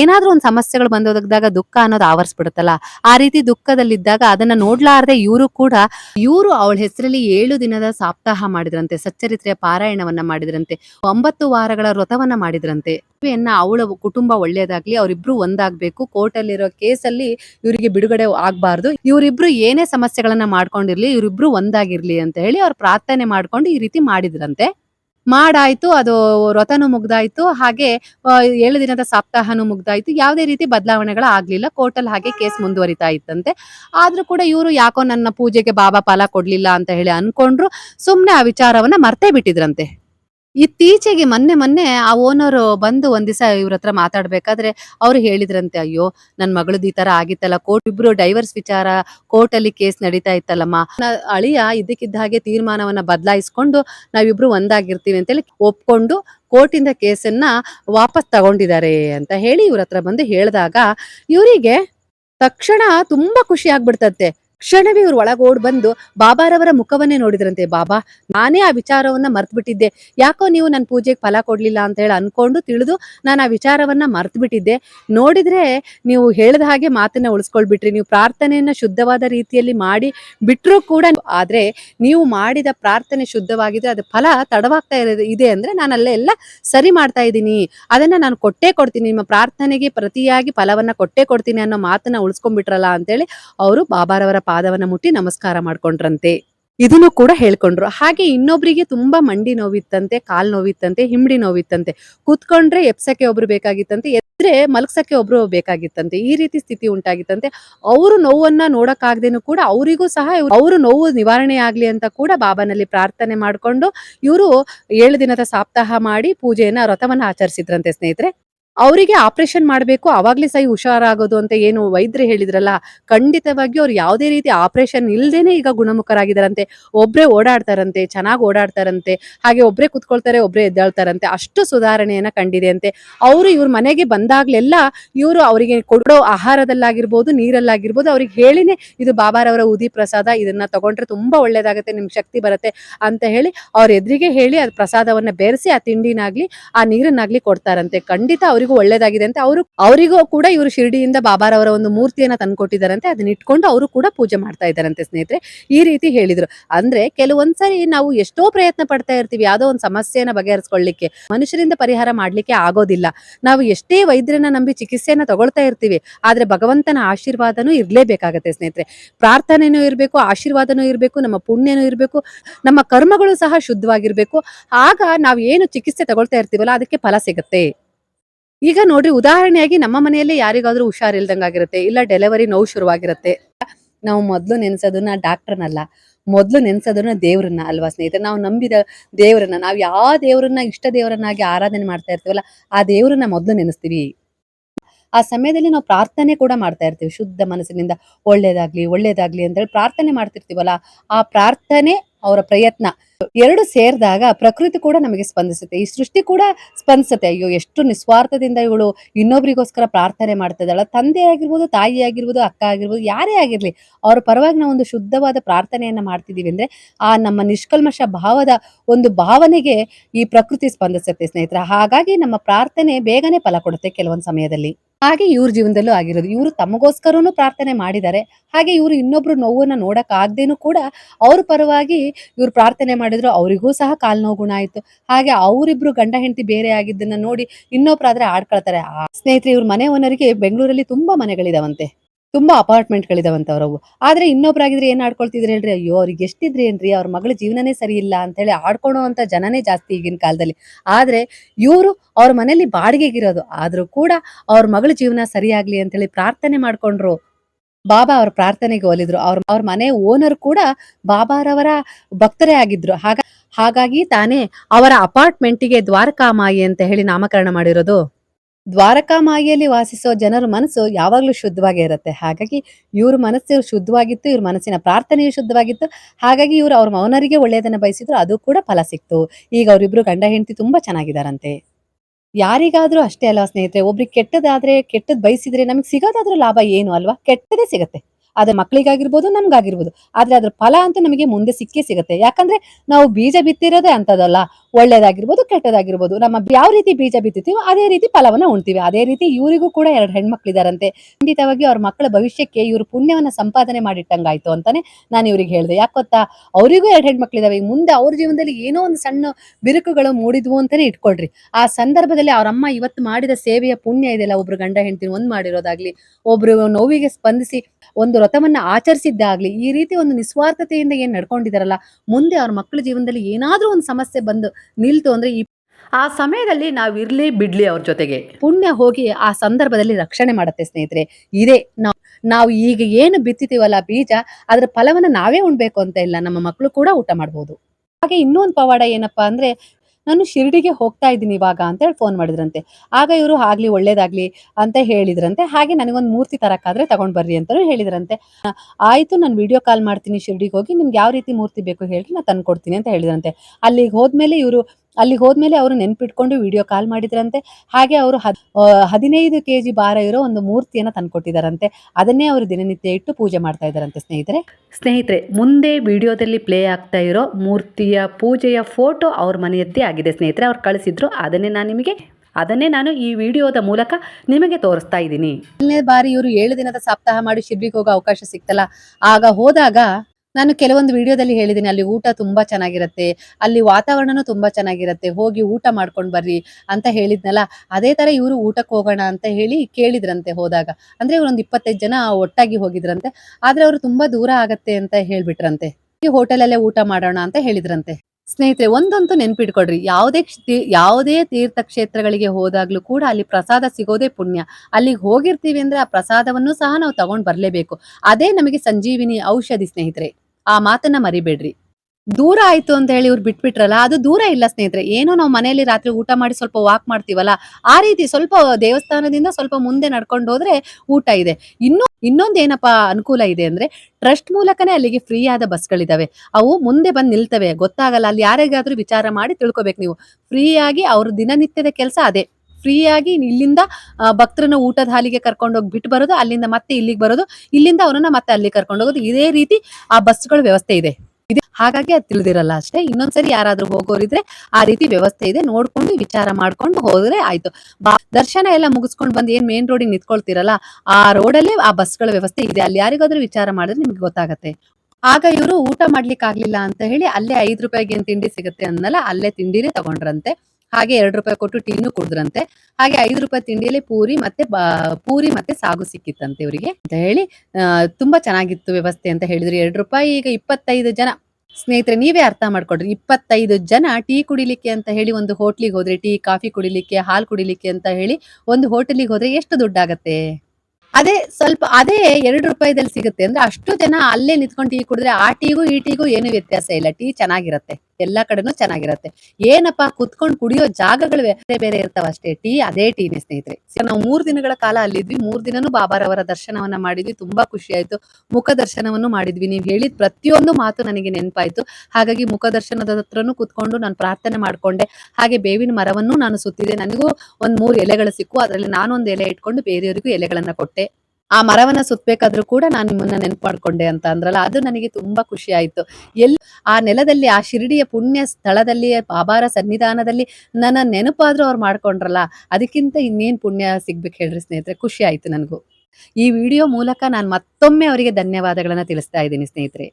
ಏನಾದ್ರೂ ಒಂದ್ ಸಮಸ್ಯೆಗಳು ಬಂದೋದಾಗ ದುಃಖ ಅನ್ನೋದು ಆವರಿಸ್ಬಿಡುತ್ತಲ್ಲ. ಆ ರೀತಿ ದುಃಖದಲ್ಲಿದ್ದಾಗ ಅದನ್ನ ನೋಡ್ಲಾರ್ದೆ ಇವರು ಕೂಡ, ಇವರು ಅವಳ ಹೆಸರಲ್ಲಿ ಏಳು ದಿನದ ಸಪ್ತಾಹ ಮಾಡಿದ್ರಂತೆ, ಸಚ್ಚರಿತ್ರೆಯ ಪಾರಾಯಣವನ್ನ ಮಾಡಿದ್ರಂತೆ, ಒಂಬತ್ತು ವಾರಗಳ ವ್ರತವನ್ನ ಮಾಡಿದ್ರಂತೆ. ಅವಳ ಕುಟುಂಬ ಒಳ್ಳೇದಾಗ್ಲಿ, ಅವರಿಬ್ರು ಒಂದಾಗ್ಬೇಕು, ಕೋರ್ಟಲ್ಲಿರೋ ಕೇಸಲ್ಲಿ ಇವರಿಗೆ ಬಿಡುಗಡೆ ಆಗ್ಬಾರ್ದು. ಇವರಿಬ್ರು ಏನೇ ಸಮಸ್ಯೆಗಳನ್ನ ಮಾಡ್ಕೊಂಡಿರ್ಲಿ, ಇವರಿಬ್ರು ಒಂದಾಗಿರ್ಲಿ ಅಂತ ಹೇಳಿ ಅವ್ರು ಪ್ರಾರ್ಥನೆ ಮಾಡ್ಕೊಂಡು ಈ ರೀತಿ ಮಾಡಿದ್ರಂತೆ. ಮಾಡಾಯ್ತು, ಅದು ವ್ರತನು ಮುಗ್ದಾಯ್ತು, ಹಾಗೆ ಏಳು ದಿನದ ಸಪ್ತಾಹನು ಮುಗ್ದಾಯ್ತು. ಯಾವುದೇ ರೀತಿ ಬದಲಾವಣೆಗಳು ಆಗ್ಲಿಲ್ಲ. ಕೋರ್ಟಲ್ಲಿ ಹಾಗೆ ಕೇಸ್ ಮುಂದುವರಿತಾ ಇತ್ತಂತೆ. ಆದ್ರೂ ಕೂಡ ಇವರು ಯಾಕೋ ನನ್ನ ಪೂಜೆಗೆ ಬಾಬಾ ಫಲ ಕೊಡ್ಲಿಲ್ಲ ಅಂತ ಹೇಳಿ ಅನ್ಕೊಂಡ್ರು, ಸುಮ್ನೆ ಆ ವಿಚಾರವನ್ನ ಮರ್ತೇ ಬಿಟ್ಟಿದ್ರಂತೆ. ಇತ್ತೀಚೆಗೆ ಮೊನ್ನೆ ಮೊನ್ನೆ ಆ ಓನರ್ ಬಂದು ಒಂದ್ ದಿವಸ ಇವ್ರ ಹತ್ರ ಮಾತಾಡ್ಬೇಕಾದ್ರೆ ಅವ್ರು ಹೇಳಿದ್ರಂತೆ, ಅಯ್ಯೋ, ನನ್ ಮಗಳದ್ ಈ ತರ ಆಗಿತ್ತಲ್ಲ, ಕೋರ್ಟ್ ಇಬ್ರು ಡೈವರ್ಸ್ ವಿಚಾರ ಕೋರ್ಟ್ ಅಲ್ಲಿ ಕೇಸ್ ನಡೀತಾ ಇತ್ತಲ್ಲಮ್ಮ. ಅಳಿಯ ಇದಕ್ಕಿದ್ದ ಹಾಗೆ ತೀರ್ಮಾನವನ್ನ ಬದಲಾಯಿಸ್ಕೊಂಡು ನಾವಿಬ್ರು ಒಂದಾಗಿರ್ತೀವಿ ಅಂತೇಳಿ ಒಪ್ಕೊಂಡು ಕೋರ್ಟಿಂದ ಕೇಸನ್ನ ವಾಪಸ್ ತಗೊಂಡಿದ್ದಾರೆ ಅಂತ ಹೇಳಿ ಇವ್ರ ಹತ್ರ ಬಂದು ಹೇಳಿದಾಗ, ಇವರಿಗೆ ತಕ್ಷಣ ತುಂಬಾ ಖುಷಿ ಆಗ್ಬಿಡ್ತಂತೆ. ಕ್ಷಣವೇ ಇವ್ರು ಒಳಗೋಡ್ ಬಂದು ಬಾಬಾರವರ ಮುಖವನ್ನೇ ನೋಡಿದ್ರಂತೆ, ಬಾಬಾ, ನಾನೇ ಆ ವಿಚಾರವನ್ನ ಮರ್ತ್ ಬಿಟ್ಟಿದ್ದೆ ಯಾಕೋ ನೀವು ನನ್ನ ಪೂಜೆಗೆ ಫಲ ಕೊಡ್ಲಿಲ್ಲ ಅಂತ ಹೇಳಿ ಅನ್ಕೊಂಡು ತಿಳಿದು ನಾನು ಆ ವಿಚಾರವನ್ನ ಮರ್ತ್ ಬಿಟ್ಟಿದ್ದೆ ನೋಡಿದ್ರೆ ನೀವು ಹೇಳಿದ ಹಾಗೆ ಮಾತನ್ನ ಉಳಿಸ್ಕೊಳ್ಬಿಟ್ರಿ. ನೀವು ಪ್ರಾರ್ಥನೆಯನ್ನ ಶುದ್ಧವಾದ ರೀತಿಯಲ್ಲಿ ಮಾಡಿ ಬಿಟ್ರೂ ಕೂಡ ಆದ್ರೆ ನೀವು ಮಾಡಿದ ಪ್ರಾರ್ಥನೆ ಶುದ್ಧವಾಗಿದ್ರೆ ಅದು ಫಲ ತಡವಾಗ್ತಾ ಇದೆ ಅಂದ್ರೆ ನಾನು ಅಲ್ಲೇ ಎಲ್ಲ ಸರಿ ಮಾಡ್ತಾ ಇದ್ದೀನಿ. ಅದನ್ನ ನಾನು ಕೊಟ್ಟೇ ಕೊಡ್ತೀನಿ. ನಿಮ್ಮ ಪ್ರಾರ್ಥನೆಗೆ ಪ್ರತಿಯಾಗಿ ಫಲವನ್ನ ಕೊಟ್ಟೇ ಕೊಡ್ತೀನಿ ಅನ್ನೋ ಮಾತನ್ನ ಉಳಿಸ್ಕೊಂಡ್ಬಿಟ್ರಲ್ಲ ಅಂತೇಳಿ ಅವರು ಬಾಬಾರವರ ಪಾದವನ್ನ ಮುಟ್ಟಿ ನಮಸ್ಕಾರ ಮಾಡ್ಕೊಂಡ್ರಂತೆ. ಇದನ್ನು ಕೂಡ ಹೇಳ್ಕೊಂಡ್ರು. ಹಾಗೆ ಇನ್ನೊಬ್ರಿಗೆ ತುಂಬಾ ಮಂಡಿ ನೋವಿತ್ತಂತೆ, ಕಾಲ್ ನೋವಿತ್ತಂತೆ ಹಿಂಬಡಿ ನೋವಿತ್ತಂತೆ. ಕೂತ್ಕೊಂಡ್ರೆ ಎಪ್ಸಕ್ಕೆ ಒಬ್ರು ಬೇಕಾಗಿತ್ತಂತೆ, ಎದ್ರೆ ಮಲಗ್ಸಕ್ಕೆ ಒಬ್ರು ಬೇಕಾಗಿತ್ತಂತೆ. ಈ ರೀತಿ ಸ್ಥಿತಿ ಉಂಟಾಗಿತ್ತಂತೆ. ಅವರು ನೋವನ್ನ ನೋಡಕ್ಕಾಗ್ದೇನು ಕೂಡ ಅವರಿಗೂ ಸಹ ಅವರು ನೋವು ನಿವಾರಣೆ ಆಗ್ಲಿ ಅಂತ ಕೂಡ ಬಾಬಾನಲ್ಲಿ ಪ್ರಾರ್ಥನೆ ಮಾಡ್ಕೊಂಡು ಇವರು ಏಳು ದಿನದ ಸಪ್ತಾಹ ಮಾಡಿ ಪೂಜೆಯನ್ನ, ವ್ರತವನ್ನ ಆಚರಿಸಿದ್ರಂತೆ ಸ್ನೇಹಿತರೆ. ಅವರಿಗೆ ಆಪರೇಷನ್ ಮಾಡಬೇಕು, ಅವಾಗ್ಲೇ ಸೈ ಹುಷಾರಾಗೋದು ಅಂತ ಏನು ವೈದ್ಯರು ಹೇಳಿದ್ರಲ್ಲ ಖಂಡಿತವಾಗಿಯೂ ಅವ್ರು ಯಾವುದೇ ರೀತಿ ಆಪರೇಷನ್ ಇಲ್ಲದೇನೆ ಈಗ ಗುಣಮುಖರಾಗಿದ್ದಾರಂತೆ. ಒಬ್ರೇ ಓಡಾಡ್ತಾರಂತೆ, ಚೆನ್ನಾಗಿ ಓಡಾಡ್ತಾರಂತೆ, ಹಾಗೆ ಒಬ್ಬರೇ ಕುತ್ಕೊಳ್ತಾರೆ, ಒಬ್ರೇ ಎದ್ದಾಳ್ತಾರಂತೆ. ಅಷ್ಟು ಸುಧಾರಣೆಯನ್ನ ಕಂಡಿದೆ ಅಂತೆ. ಅವರು ಇವ್ರ ಮನೆಗೆ ಬಂದಾಗ್ಲೆಲ್ಲ ಇವರು ಅವರಿಗೆ ಕೊಡೋ ಆಹಾರದಲ್ಲಾಗಿರ್ಬೋದು, ನೀರಲ್ಲಾಗಿರ್ಬೋದು, ಅವ್ರಿಗೆ ಹೇಳಿನೇ ಇದು ಬಾಬಾರವರ ಉದಿ ಪ್ರಸಾದ, ಇದನ್ನ ತಗೊಂಡ್ರೆ ತುಂಬಾ ಒಳ್ಳೇದಾಗತ್ತೆ, ನಿಮ್ಗೆ ಶಕ್ತಿ ಬರುತ್ತೆ ಅಂತ ಹೇಳಿ ಅವ್ರ ಎದುರಿಗೆ ಹೇಳಿ ಅದ್ ಪ್ರಸಾದವನ್ನ ಬೆರೆಸಿ, ಆ ತಿಂಡಿನಾಗ್ಲಿ, ಆ ನೀರನ್ನಾಗ್ಲಿ ಕೊಡ್ತಾರಂತೆ. ಖಂಡಿತ ಅವರಿಗೂ ಒಳ್ಳೇದಾಗಿದೆ ಅಂತ ಅವರು, ಅವರಿಗೂ ಕೂಡ ಇವರು ಶಿರಡಿಯಿಂದ ಬಾಬಾರವರ ಒಂದು ಮೂರ್ತಿಯನ್ನ ತಂದ್ಕೊಟ್ಟಿದ್ದಾರಂತೆ. ಅದನ್ನ ಇಟ್ಕೊಂಡು ಅವರು ಕೂಡ ಪೂಜೆ ಮಾಡ್ತಾ ಇದ್ದಾರಂತೆ ಸ್ನೇಹಿತರೆ. ಈ ರೀತಿ ಹೇಳಿದ್ರು. ಅಂದ್ರೆ ಕೆಲವೊಂದ್ಸರಿ ನಾವು ಎಷ್ಟೋ ಪ್ರಯತ್ನ ಪಡ್ತಾ ಇರ್ತೀವಿ. ಯಾವುದೋ ಒಂದು ಸಮಸ್ಯೆನ ಬಗೆಹರಿಸ್ಕೊಳ್ಳಿಕ್ಕೆ, ಮನುಷ್ಯರಿಂದ ಪರಿಹಾರ ಮಾಡ್ಲಿಕ್ಕೆ ಆಗೋದಿಲ್ಲ. ನಾವು ಎಷ್ಟೇ ವೈದ್ಯರನ್ನ ನಂಬಿ ಚಿಕಿತ್ಸೆಯನ್ನ ತಗೊಳ್ತಾ ಇರ್ತೀವಿ. ಆದ್ರೆ ಭಗವಂತನ ಆಶೀರ್ವಾದನೂ ಇರ್ಲೇಬೇಕಾಗತ್ತೆ ಸ್ನೇಹಿತರೆ. ಪ್ರಾರ್ಥನೆನೂ ಇರಬೇಕು, ಆಶೀರ್ವಾದನೂ ಇರಬೇಕು, ನಮ್ಮ ಪುಣ್ಯನೂ ಇರಬೇಕು, ನಮ್ಮ ಕರ್ಮಗಳು ಸಹ ಶುದ್ಧವಾಗಿರ್ಬೇಕು. ಆಗ ನಾವು ಏನು ಚಿಕಿತ್ಸೆ ತಗೊಳ್ತಾ ಇರ್ತೀವಲ್ಲ, ಅದಕ್ಕೆ ಫಲ ಸಿಗುತ್ತೆ. ಈಗ ನೋಡ್ರಿ, ಉದಾಹರಣೆಯಾಗಿ ನಮ್ಮ ಮನೆಯಲ್ಲಿ ಯಾರಿಗಾದ್ರೂ ಹುಷಾರಿಲ್ದಂಗಾಗಿರುತ್ತೆ ಇಲ್ಲ ಡೆಲಿವರಿ ನೋವು ಶುರುವಾಗಿರುತ್ತೆ. ನಾವು ಮೊದ್ಲು ನೆನ್ಸೋದನ್ನ ಡಾಕ್ಟರ್ನಲ್ಲ ಮೊದ್ಲು ನೆನ್ಸೋದನ್ನ ದೇವ್ರನ್ನ ಅಲ್ವಾ ಸ್ನೇಹಿತರೆ? ನಾವು ನಂಬಿದ ದೇವ್ರನ್ನ, ನಾವು ಯಾವ ದೇವ್ರನ್ನ ಇಷ್ಟ ದೇವರನ್ನಾಗಿ ಆರಾಧನೆ ಮಾಡ್ತಾ ಇರ್ತೀವಲ್ಲ, ಆ ದೇವ್ರನ್ನ ಮೊದ್ಲು ನೆನೆಸ್ತೀವಿ. ಆ ಸಮಯದಲ್ಲಿ ನಾವು ಪ್ರಾರ್ಥನೆ ಕೂಡ ಮಾಡ್ತಾ ಇರ್ತೀವಿ, ಶುದ್ಧ ಮನಸ್ಸಿನಿಂದ ಒಳ್ಳೇದಾಗ್ಲಿ ಒಳ್ಳೇದಾಗ್ಲಿ ಅಂತ ಹೇಳಿ ಪ್ರಾರ್ಥನೆ ಮಾಡ್ತಿರ್ತೀವಲ್ಲ, ಆ ಪ್ರಾರ್ಥನೆ ಅವರ ಪ್ರಯತ್ನ. ಎರಡು ಸೇರಿದಾಗ ಪ್ರಕೃತಿ ಕೂಡ ನಮಗೆ ಸ್ಪಂದಿಸುತ್ತೆ. ಈ ಸೃಷ್ಟಿ ಕೂಡ ಸ್ಪಂದಿಸುತ್ತೆ. ಅಯ್ಯೋ, ಎಷ್ಟು ನಿಸ್ವಾರ್ಥದಿಂದ ಇವಳು ಇನ್ನೊಬ್ರಿಗೋಸ್ಕರ ಪ್ರಾರ್ಥನೆ ಮಾಡ್ತಾ ಇದ್ದಾಳ ತಂದೆ ಆಗಿರ್ಬೋದು, ತಾಯಿ ಆಗಿರ್ಬೋದು, ಅಕ್ಕ ಆಗಿರ್ಬೋದು, ಯಾರೇ ಆಗಿರ್ಲಿ, ಅವ್ರ ಪರವಾಗಿ ನಾವು ಒಂದು ಶುದ್ಧವಾದ ಪ್ರಾರ್ಥನೆಯನ್ನ ಮಾಡ್ತಿದ್ದೀವಿ ಅಂದ್ರೆ, ಆ ನಮ್ಮ ನಿಷ್ಕಲ್ಮಶ ಭಾವದ ಒಂದು ಭಾವನೆಗೆ ಈ ಪ್ರಕೃತಿ ಸ್ಪಂದಿಸುತ್ತೆ ಸ್ನೇಹಿತರ. ಹಾಗಾಗಿ ನಮ್ಮ ಪ್ರಾರ್ಥನೆ ಬೇಗನೆ ಫಲ ಕೊಡುತ್ತೆ ಕೆಲವೊಂದು ಸಮಯದಲ್ಲಿ. ಹಾಗೆ ಇವ್ರ ಜೀವನದಲ್ಲೂ ಆಗಿರೋದು. ಇವರು ತಮಗೋಸ್ಕರನು ಪ್ರಾರ್ಥನೆ ಮಾಡಿದ್ದಾರೆ. ಹಾಗೆ ಇವರು ಇನ್ನೊಬ್ರು ನೋವನ್ನ ನೋಡಕ್ ಆಗ್ದೇನು ಕೂಡ ಅವ್ರ ಪರವಾಗಿ ಇವ್ರು ಪ್ರಾರ್ಥನೆ ಮಾಡಿದ್ರು, ಅವರಿಗೂ ಸಹ ಕಾಲ್ ನೋವು ಗುಣ ಆಯ್ತು. ಹಾಗೆ ಅವರಿಬ್ರು ಗಂಡ ಹೆಂಡತಿ ಬೇರೆ ಆಗಿದ್ದನ್ನ ನೋಡಿ ಇನ್ನೊಬ್ರಾದ್ರೆ ಆಡ್ಕೊಳ್ತಾರೆ. ಸ್ನೇಹಿತರೆ, ಇವ್ರ ಮನೆ ಓನರಿಗೆ ಬೆಂಗಳೂರಲ್ಲಿ ತುಂಬಾ ಮನೆಗಳಿದಾವಂತೆ. ತುಂಬಾ ಅಪಾರ್ಟ್ಮೆಂಟ್ಗಳಿದಾವಂತೆ ಅವರವು ಆದ್ರೆ ಇನ್ನೊಬ್ರಾಗಿದ್ರೆ ಏನ್ ಆಡ್ಕೊಳ್ತಿದ್ರಿ ಹೇಳ್ರಿ, ಅಯ್ಯೋ, ಅವ್ರಿಗೆ ಎಷ್ಟಿದ್ರಿ ಏನ್ರಿ ಅವ್ರ ಮಗಳ ಜೀವನನೇ ಸರಿ ಇಲ್ಲ ಅಂತ ಹೇಳಿ ಆಡ್ಕೊಳೋ ಅಂತ ಜನನೇ ಜಾಸ್ತಿ ಈಗಿನ ಕಾಲದಲ್ಲಿ. ಆದ್ರೆ ಇವರು ಅವ್ರ ಮನೇಲಿ ಬಾಡಿಗೆಗಿರೋದು. ಆದ್ರೂ ಕೂಡ ಅವ್ರ ಮಗಳ ಜೀವನ ಸರಿಯಾಗ್ಲಿ ಅಂತ ಹೇಳಿ ಪ್ರಾರ್ಥನೆ ಮಾಡ್ಕೊಂಡ್ರು. ಬಾಬಾ ಅವ್ರ ಪ್ರಾರ್ಥನೆಗೆ ಒಲಿದ್ರು. ಅವ್ರ ಅವ್ರ ಮನೆ ಓನರ್ ಕೂಡ ಬಾಬಾರವರ ಭಕ್ತರೇ ಆಗಿದ್ರು. ಹಾಗ, ಹಾಗಾಗಿ ತಾನೇ ಅವರ ಅಪಾರ್ಟ್ಮೆಂಟಿಗೆ ದ್ವಾರಕಾಮಾಯಿ ಅಂತ ಹೇಳಿ ನಾಮಕರಣ ಮಾಡಿರೋದು. ದ್ವಾರಕಾಮಾಯಿಯಲ್ಲಿ ವಾಸಿಸೋ ಜನರ ಮನಸ್ಸು ಯಾವಾಗ್ಲೂ ಶುದ್ಧವಾಗೇ ಇರುತ್ತೆ. ಹಾಗಾಗಿ ಇವ್ರ ಮನಸ್ಸು ಶುದ್ಧವಾಗಿತ್ತು, ಇವ್ರ ಮನಸ್ಸಿನ ಪ್ರಾರ್ಥನೆಯು ಶುದ್ಧವಾಗಿತ್ತು. ಹಾಗಾಗಿ ಇವರು ಅವ್ರ ಮೌನರಿಗೆ ಒಳ್ಳೆಯದನ್ನ ಬಯಸಿದ್ರು, ಅದು ಕೂಡ ಫಲ ಸಿಕ್ತು. ಈಗ ಅವರಿಬ್ರು ಗಂಡ ಹೆಂಡತಿ ತುಂಬಾ ಚೆನ್ನಾಗಿದಾರಂತೆ. ಯಾರಿಗಾದ್ರೂ ಅಷ್ಟೇ ಅಲ್ವಾ ಸ್ನೇಹಿತರೆ, ಒಬ್ರಿಗೆ ಕೆಟ್ಟದಾದ್ರೆ, ಕೆಟ್ಟದ್ ಬಯಸಿದ್ರೆ ನಮಗೆ ಸಿಗೋದಾದ್ರೂ ಲಾಭ ಏನು ಅಲ್ವಾ? ಕೆಟ್ಟದೇ ಸಿಗತ್ತೆ. ಅದ್ರ ಮಕ್ಕಳಿಗಾಗಿರ್ಬೋದು ನಮ್ಗಾಗಿರ್ಬೋದು. ಆದ್ರೆ ಅದ್ರ ಫಲ ಅಂತೂ ನಮಗೆ ಮುಂದೆ ಸಿಕ್ಕೇ ಸಿಗುತ್ತೆ. ಯಾಕಂದ್ರೆ ನಾವು ಬೀಜ ಬಿತ್ತಿರೋದೇ ಅಂತದಲ್ಲ ಒಳ್ಳೇದಾಗಿರ್ಬೋದು, ಕೆಟ್ಟದಾಗಿರ್ಬೋದು. ನಮ್ಮ ಯಾವ ರೀತಿ ಬೀಜ ಬಿತ್ತಿತೀವೋ ಅದೇ ರೀತಿ ಫಲವನ್ನು ಉಣ್ತೀವಿ. ಅದೇ ರೀತಿ ಇವರಿಗೂ ಕೂಡ ಎರಡು ಹೆಣ್ಮಕ್ಳಿದಾರಂತೆ. ಖಂಡಿತವಾಗಿ ಅವ್ರ ಮಕ್ಕಳ ಭವಿಷ್ಯಕ್ಕೆ ಇವರು ಪುಣ್ಯವನ್ನ ಸಂಪಾದನೆ ಮಾಡಿಟ್ಟಂಗಾಯ್ತು ಅಂತಾನೆ ನಾನು ಇವ್ರಿಗೆ ಹೇಳಿದೆ. ಯಾಕೆ ಗೊತ್ತಾ? ಅವರಿಗೂ ಎರಡು ಹೆಣ್ಮಕ್ಳಿದಾವೆ. ಮುಂದೆ ಅವ್ರ ಜೀವನದಲ್ಲಿ ಏನೋ ಒಂದು ಸಣ್ಣ ಬಿರುಕುಗಳು ಮೂಡಿದ್ವು ಅಂತಾನೆ ಇಟ್ಕೊಳ್ರಿ. ಆ ಸಂದರ್ಭದಲ್ಲಿ ಅವ್ರ ಅಮ್ಮ ಇವತ್ತು ಮಾಡಿದ ಸೇವೆಯ ಪುಣ್ಯ ಇದೆಯಲ್ಲ? ಒಬ್ರು ಗಂಡ, ಹೆಂಡ್ತೀನಿ ಒಂದ್ ಮಾಡಿರೋದಾಗ್ಲಿ, ಒಬ್ರು ನೋವಿಗೆ ಸ್ಪಂದಿಸಿ ಒಂದು ವ್ರತವನ್ನ ಆಚರಿಸಿದ್ದಾಗ್ಲಿ ಈ ರೀತಿ ಒಂದು ನಿಸ್ವಾರ್ಥತೆಯಿಂದ ಏನ್ ನಡ್ಕೊಂಡಿದಾರಲ್ಲ ಮುಂದೆ ಅವ್ರ ಮಕ್ಕಳ ಜೀವನದಲ್ಲಿ ಏನಾದ್ರೂ ಒಂದು ಸಮಸ್ಯೆ ಬಂದು ನಿಲ್ತು ಅಂದ್ರೆ ಈ ಆ ಸಮಯದಲ್ಲಿ ನಾವು ಇರ್ಲಿ ಬಿಡ್ಲಿ ಅವ್ರ ಜೊತೆಗೆ. ಪುಣ್ಯ ಹೋಗಿ ಆ ಸಂದರ್ಭದಲ್ಲಿ ರಕ್ಷಣೆ ಮಾಡುತ್ತೆ ಸ್ನೇಹಿತರೆ. ಇದೇ ನಾವು ನಾವು ಈಗ ಏನು ಬಿತ್ತಿತೀವಲ್ಲ ಬೀಜ ಅದ್ರ ಫಲವನ್ನ ನಾವೇ ಉಣ್ಬೇಕು ಅಂತ ಇಲ್ಲ ನಮ್ಮ ಮಕ್ಕಳು ಕೂಡ ಊಟ ಮಾಡ್ಬೋದು. ಹಾಗೆ ಇನ್ನೊಂದು ಪವಾಡ ಏನಪ್ಪಾ ಅಂದ್ರೆ ನಾನು ಶಿರಡಿಗೆ ಹೋಗ್ತಾ ಇದ್ದೀನಿ ಇವಾಗ ಅಂತ ಹೇಳಿ ಫೋನ್ ಮಾಡಿದ್ರಂತೆ. ಆಗ ಇವರು ಆಗ್ಲಿ ಒಳ್ಳೇದಾಗ್ಲಿ ಅಂತ ಹೇಳಿದ್ರಂತೆ. ಹಾಗೆ ನನಗೊಂದು ಮೂರ್ತಿ ತರಕ್ಕಾದ್ರೆ ತಗೊಂಡ್ ಬರ್ರಿ ಅಂತಲೂ ಹೇಳಿದ್ರಂತೆ. ಆಯ್ತು, ನಾನು ವಿಡಿಯೋ ಕಾಲ್ ಮಾಡ್ತೀನಿ ಶಿರಡಿಗೆ ಹೋಗಿ. ನಿಮ್ಗೆ ಯಾವ ರೀತಿ ಮೂರ್ತಿ ಬೇಕು ಹೇಳಿ ನಾನು ತಂದ್ಕೊಡ್ತೀನಿ ಅಂತ ಹೇಳಿದ್ರಂತೆ. ಅಲ್ಲಿಗೆ ಹೋದ್ಮೇಲೆ ಇವರು ಅಲ್ಲಿಗೆ ಹೋದ್ಮೇಲೆ ಅವರು ನೆನ್ಪಿಟ್ಕೊಂಡು ವಿಡಿಯೋ ಕಾಲ್ ಮಾಡಿದ್ರಂತೆ. ಹಾಗೆ ಅವರು ಹದಿನೈದು ಕೆ ಜಿ ಭಾರ ಇರೋ ಒಂದು ಮೂರ್ತಿಯನ್ನ ತಂದ್ಕೊಟ್ಟಿದ್ದಾರಂತೆ ಅದನ್ನೇ ಅವರು ದಿನನಿತ್ಯ ಇಟ್ಟು ಪೂಜೆ ಮಾಡ್ತಾ ಇದ್ದಾರಂತೆ ಸ್ನೇಹಿತರೆ. ಸ್ನೇಹಿತರೆ ಮುಂದೆ ವಿಡಿಯೋದಲ್ಲಿ ಪ್ಲೇ ಆಗ್ತಾ ಇರೋ ಮೂರ್ತಿಯ ಪೂಜೆಯ ಫೋಟೋ ಅವ್ರ ಮನೆಯದ್ದೇ ಆಗಿದೆ ಸ್ನೇಹಿತರೆ. ಅವ್ರು ಕಳಿಸಿದ್ರು ಅದನ್ನೇ ನಾನು ನಿಮಗೆ ಅದನ್ನೇ ನಾನು ಈ ವಿಡಿಯೋದ ಮೂಲಕ ನಿಮಗೆ ತೋರಿಸ್ತಾ ಇದ್ದೀನಿ. ಮೊದಲನೇ ಬಾರಿ ಇವರು ಏಳು ದಿನದ ಸಪ್ತಾಹ ಮಾಡಿ ಶಿರ್ಬಿಗೆ ಹೋಗೋ ಅವಕಾಶ ಸಿಕ್ತಲ್ಲ. ಆಗ ಹೋದಾಗ ನಾನು ಕೆಲವೊಂದು ವಿಡಿಯೋದಲ್ಲಿ ಹೇಳಿದ್ದೀನಿ, ಅಲ್ಲಿ ಊಟ ತುಂಬಾ ಚೆನ್ನಾಗಿರುತ್ತೆ, ಅಲ್ಲಿ ವಾತಾವರಣನೂ ತುಂಬಾ ಚೆನ್ನಾಗಿರುತ್ತೆ, ಹೋಗಿ ಊಟ ಮಾಡ್ಕೊಂಡು ಬರ್ರಿ ಅಂತ ಹೇಳಿದ್ನಲ್ಲ, ಅದೇ ತರ ಇವರು ಊಟಕ್ಕೆ ಹೋಗೋಣ ಅಂತ ಹೇಳಿ ಕೇಳಿದ್ರಂತೆ ಹೋದಾಗ. ಅಂದ್ರೆ ಇವರೊಂದು ಇಪ್ಪತ್ತೈದು ಜನ ಒಟ್ಟಾಗಿ ಹೋಗಿದ್ರಂತೆ, ಆದ್ರೆ ಅವರು ತುಂಬಾ ದೂರ ಆಗತ್ತೆ ಅಂತ ಹೇಳ್ಬಿಟ್ರಂತೆ. ಈ ಹೋಟೆಲಲ್ಲೇ ಊಟ ಮಾಡೋಣ ಅಂತ ಹೇಳಿದ್ರಂತೆ. ಸ್ನೇಹಿತರೆ, ಒಂದಂತೂ ನೆನ್ಪಿಟ್ಕೊಡ್ರಿ ಯಾವುದೇ ಯಾವುದೇ ತೀರ್ಥಕ್ಷೇತ್ರಗಳಿಗೆ ಹೋದಾಗ್ಲೂ ಕೂಡ ಅಲ್ಲಿ ಪ್ರಸಾದ ಸಿಗೋದೇ ಪುಣ್ಯ. ಅಲ್ಲಿಗೆ ಹೋಗಿರ್ತೀವಿ ಅಂದ್ರೆ ಆ ಪ್ರಸಾದವನ್ನು ಸಹ ನಾವು ತಗೊಂಡ್ ಬರ್ಲೇಬೇಕು. ಅದೇ ನಮಗೆ ಸಂಜೀವಿನಿ ಔಷಧಿ ಸ್ನೇಹಿತರೆ. ಆ ಮಾತನ್ನ ಮರಿಬೇಡ್ರಿ. ದೂರ ಆಯ್ತು ಅಂತ ಹೇಳಿ ಇವ್ರು ಬಿಟ್ಬಿಟ್ರಲ್ಲ, ಅದು ದೂರ ಇಲ್ಲ ಸ್ನೇಹಿತರೆ. ಏನೋ ನಾವು ಮನೆಯಲ್ಲಿ ರಾತ್ರಿ ಊಟ ಮಾಡಿ ಸ್ವಲ್ಪ ವಾಕ್ ಮಾಡ್ತೀವಲ್ಲ, ಆ ರೀತಿ ಸ್ವಲ್ಪ ದೇವಸ್ಥಾನದಿಂದ ಸ್ವಲ್ಪ ಮುಂದೆ ನಡ್ಕೊಂಡು ಹೋದ್ರೆ ಊಟ ಇದೆ. ಇನ್ನು ಇನ್ನೊಂದೇನಪ್ಪ ಅನುಕೂಲ ಇದೆ ಅಂದ್ರೆ ಟ್ರಸ್ಟ್ ಮೂಲಕನೇ ಅಲ್ಲಿಗೆ ಫ್ರೀ ಆದ ಬಸ್ಗಳಿದಾವೆ. ಅವು ಮುಂದೆ ಬಂದು ನಿಲ್ತವೆ. ಗೊತ್ತಾಗಲ್ಲ, ಅಲ್ಲಿ ಯಾರಿಗಾದ್ರೂ ವಿಚಾರ ಮಾಡಿ ತಿಳ್ಕೊಬೇಕು ನೀವು. ಫ್ರೀ ಆಗಿ ಅವ್ರ ದಿನನಿತ್ಯದ ಕೆಲಸ ಅದೇ. ಫ್ರೀ ಆಗಿ ಇಲ್ಲಿಂದ ಭಕ್ತರನ್ನ ಊಟದ ಹಾಲಿಗೆ ಕರ್ಕೊಂಡು ಹೋಗಿ ಬಿಟ್ಟು ಬರೋದು, ಅಲ್ಲಿಂದ ಮತ್ತೆ ಇಲ್ಲಿಗೆ ಬರೋದು, ಇಲ್ಲಿಂದ ಅವರನ್ನ ಮತ್ತೆ ಅಲ್ಲಿ ಕರ್ಕೊಂಡು ಹೋಗೋದು. ಇದೇ ರೀತಿ ಆ ಬಸ್ಗಳ ವ್ಯವಸ್ಥೆ ಇದೆ. ಹಾಗಾಗಿ ಅದು ತಿಳಿದಿರಲ್ಲ ಅಷ್ಟೇ. ಇನ್ನೊಂದ್ಸರಿ ಯಾರಾದ್ರೂ ಹೋಗೋರಿದ್ರೆ ಆ ರೀತಿ ವ್ಯವಸ್ಥೆ ಇದೆ. ನೋಡ್ಕೊಂಡು ವಿಚಾರ ಮಾಡ್ಕೊಂಡು ಹೋದ್ರೆ ಆಯ್ತು. ದರ್ಶನ ಎಲ್ಲ ಮುಗಿಸ್ಕೊಂಡು ಬಂದು ಏನ್ ಮೇನ್ ರೋಡಿಗೆ ನಿಂತ್ಕೊಳ್ತಿರಲ್ಲ, ಆ ರೋಡಲ್ಲೇ ಆ ಬಸ್ಗಳ ವ್ಯವಸ್ಥೆ ಇದೆ. ಅಲ್ಲಿ ಯಾರಿಗಾದ್ರೂ ವಿಚಾರ ಮಾಡಿದ್ರೆ ನಿಮ್ಗೆ ಗೊತ್ತಾಗತ್ತೆ. ಆಗ ಇವರು ಊಟ ಮಾಡ್ಲಿಕ್ಕೆ ಆಗ್ಲಿಲ್ಲ ಅಂತ ಹೇಳಿ ಅಲ್ಲೇ ಐದು ರೂಪಾಯಿಗೆ ಏನ್ ತಿಂಡಿ ಸಿಗುತ್ತೆ ಅನ್ನಲ್ಲ ಅಲ್ಲೇ ತಿಂಡಿನೇ ತಗೊಂಡ್ರಂತೆ. ಹಾಗೆ ಎರಡು ರೂಪಾಯಿ ಕೊಟ್ಟು ಟೀನು ಕುಡಿದ್ರಂತೆ. ಹಾಗೆ ಐದು ರೂಪಾಯಿ ತಿಂಡಿಯಲ್ಲಿ ಪೂರಿ ಮತ್ತೆ ಪೂರಿ ಮತ್ತೆ ಸಾಗು ಸಿಕ್ಕಿತ್ತಂತೆ ಇವರಿಗೆ ಅಂತ ಹೇಳಿ ತುಂಬಾ ಚೆನ್ನಾಗಿತ್ತು ವ್ಯವಸ್ಥೆ ಅಂತ ಹೇಳಿದ್ರು. ಎರಡು ರೂಪಾಯಿ ಈಗ ಇಪ್ಪತ್ತೈದು ಜನ ಸ್ನೇಹಿತರೆ, ನೀವೇ ಅರ್ಥ ಮಾಡ್ಕೊಡ್ರಿ. ಇಪ್ಪತ್ತೈದು ಜನ ಟೀ ಕುಡಿಲಿಕ್ಕೆ ಅಂತ ಹೇಳಿ ಒಂದು ಹೋಟ್ಲಿಗೆ ಹೋದ್ರೆ, ಟೀ, ಕಾಫಿ ಕುಡಿಲಿಕ್ಕೆ, ಹಾಲು ಕುಡಿಲಿಕ್ಕೆ ಅಂತ ಹೇಳಿ ಒಂದು ಹೋಟೆಲಿಗೆ ಹೋದ್ರೆ ಎಷ್ಟು ದುಡ್ಡಾಗತ್ತೆ? ಅದೇ ಸ್ವಲ್ಪ, ಅದೇ ಎರಡು ರೂಪಾಯಿದಲ್ಲಿ ಸಿಗುತ್ತೆ. ಅಂದ್ರೆ ಅಷ್ಟು ಜನ ಅಲ್ಲೇ ನಿಂತ್ಕೊಂಡು ಟೀ ಕುಡಿದ್ರೆ ಆ ಟೀಗೂ ಈ ಟೀಗೂ ಏನು ವ್ಯತ್ಯಾಸ ಇಲ್ಲ. ಟೀ ಚೆನ್ನಾಗಿರತ್ತೆ. ಎಲ್ಲಾ ಕಡೆನೂ ಚೆನ್ನಾಗಿರುತ್ತೆ. ಏನಪ್ಪಾ ಕುತ್ಕೊಂಡು ಕುಡಿಯೋ ಜಾಗಗಳು ಬೇರೆ ಬೇರೆ ಇರ್ತಾವ ಅಷ್ಟೇ. ಟೀ, ಅದೇ ಟೀನೇ ಸ್ನೇಹಿತರೆ. ನಾವು ಮೂರ್ ದಿನಗಳ ಕಾಲ ಅಲ್ಲಿದ್ವಿ. ಮೂರ್ ದಿನನೂ ಬಾಬಾರವರ ದರ್ಶನವನ್ನ ಮಾಡಿದ್ವಿ. ತುಂಬಾ ಖುಷಿ ಆಯ್ತು. ಮುಖ ದರ್ಶನವನ್ನು ಮಾಡಿದ್ವಿ. ನೀವು ಹೇಳಿದ ಪ್ರತಿಯೊಂದು ಮಾತು ನನಗೆ ನೆನಪಾಯ್ತು. ಹಾಗಾಗಿ ಮುಖ ದರ್ಶನದ ಹತ್ರನೂ ಕುತ್ಕೊಂಡು ನಾನು ಪ್ರಾರ್ಥನೆ ಮಾಡ್ಕೊಂಡೆ. ಹಾಗೆ ಬೇವಿನ ಮರವನ್ನು ನಾನು ಸುತ್ತಿದೆ. ನನಗೂ ಒಂದ್ ಮೂರು ಎಲೆಗಳು ಸಿಕ್ಕು. ಅದರಲ್ಲಿ ನಾನೊಂದು ಎಲೆ ಇಟ್ಕೊಂಡು ಬೇರೆಯವರಿಗೂ ಎಲೆಗಳನ್ನ ಕೊಟ್ಟೆ. ಆ ಮರವನ್ನ ಸುತ್ತಬೇಕಾದ್ರೂ ಕೂಡ ನಾನು ನಿಮ್ಮನ್ನ ನೆನ್ಪು ಮಾಡ್ಕೊಂಡೆ ಅಂತ ಅಂದ್ರಲ್ಲ, ಅದು ನನಗೆ ತುಂಬಾ ಖುಷಿ ಆಯ್ತು. ಎಲ್, ಆ ನೆಲದಲ್ಲಿ, ಆ ಶಿರಡಿಯ ಪುಣ್ಯ ಸ್ಥಳದಲ್ಲಿ ಬಾಬಾರ ಸನ್ನಿಧಾನದಲ್ಲಿ ನನ್ನ ನೆನಪಾದ್ರೂ ಅವ್ರು ಮಾಡ್ಕೊಂಡ್ರಲ್ಲ, ಅದಕ್ಕಿಂತ ಇನ್ನೇನ್ ಪುಣ್ಯ ಸಿಗ್ಬೇಕು ಹೇಳ್ರಿ ಸ್ನೇಹಿತರೆ, ಖುಷಿ ಆಯ್ತು ನನಗೂ. ಈ ವಿಡಿಯೋ ಮೂಲಕ ನಾನು ಮತ್ತೊಮ್ಮೆ ಅವರಿಗೆ ಧನ್ಯವಾದಗಳನ್ನ ತಿಳಿಸ್ತಾ ಇದ್ದೀನಿ ಸ್ನೇಹಿತರೆ.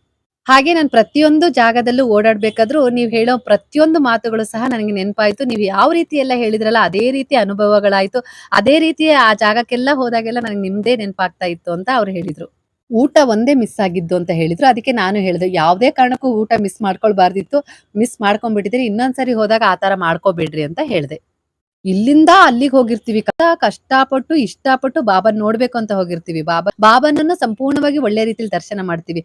ಹಾಗೆ ನಾನು ಪ್ರತಿಯೊಂದು ಜಾಗದಲ್ಲೂ ಓಡಾಡ್ಬೇಕಾದ್ರೂ ನೀವು ಹೇಳೋ ಪ್ರತಿಯೊಂದು ಮಾತುಗಳು ಸಹ ನನಗೆ ನೆನಪಾಯ್ತು. ನೀವು ಯಾವ ರೀತಿ ಎಲ್ಲ ಹೇಳಿದ್ರಲ್ಲ ಅದೇ ರೀತಿ ಅನುಭವಗಳಾಯ್ತು. ಅದೇ ರೀತಿ ಆ ಜಾಗಕ್ಕೆಲ್ಲ ಹೋದಾಗೆಲ್ಲ ನನಗೆ ನಿಮ್ದೇ ನೆನಪಾಗ್ತಾ ಇತ್ತು ಅಂತ ಅವ್ರು ಹೇಳಿದ್ರು. ಊಟ ಒಂದೇ ಮಿಸ್ ಆಗಿದ್ದು ಅಂತ ಹೇಳಿದ್ರು. ಅದಕ್ಕೆ ನಾನು ಹೇಳಿದೆ, ಯಾವುದೇ ಕಾರಣಕ್ಕೂ ಊಟ ಮಿಸ್ ಮಾಡ್ಕೊಳ್ಬಾರ್ದಿತ್ತು. ಮಿಸ್ ಮಾಡ್ಕೊಂಡ್ಬಿಟ್ಟಿದ್ರೆ. ಇನ್ನೊಂದ್ಸರಿ ಹೋದಾಗ ಆ ಥರ ಮಾಡ್ಕೋಬೇಡ್ರಿ ಅಂತ ಹೇಳಿದೆ. ಇಲ್ಲಿಂದ ಅಲ್ಲಿಗೆ ಹೋಗಿರ್ತೀವಿ. ಕಷ್ಟಪಟ್ಟು, ಇಷ್ಟಪಟ್ಟು ಬಾಬನ್ ನೋಡ್ಬೇಕು ಅಂತ ಹೋಗಿರ್ತೀವಿ. ಬಾಬಾ, ಬಾಬಾನನ್ನ ಸಂಪೂರ್ಣವಾಗಿ ಒಳ್ಳೆ ರೀತಿಯಲ್ಲಿ ದರ್ಶನ ಮಾಡ್ತೀವಿ.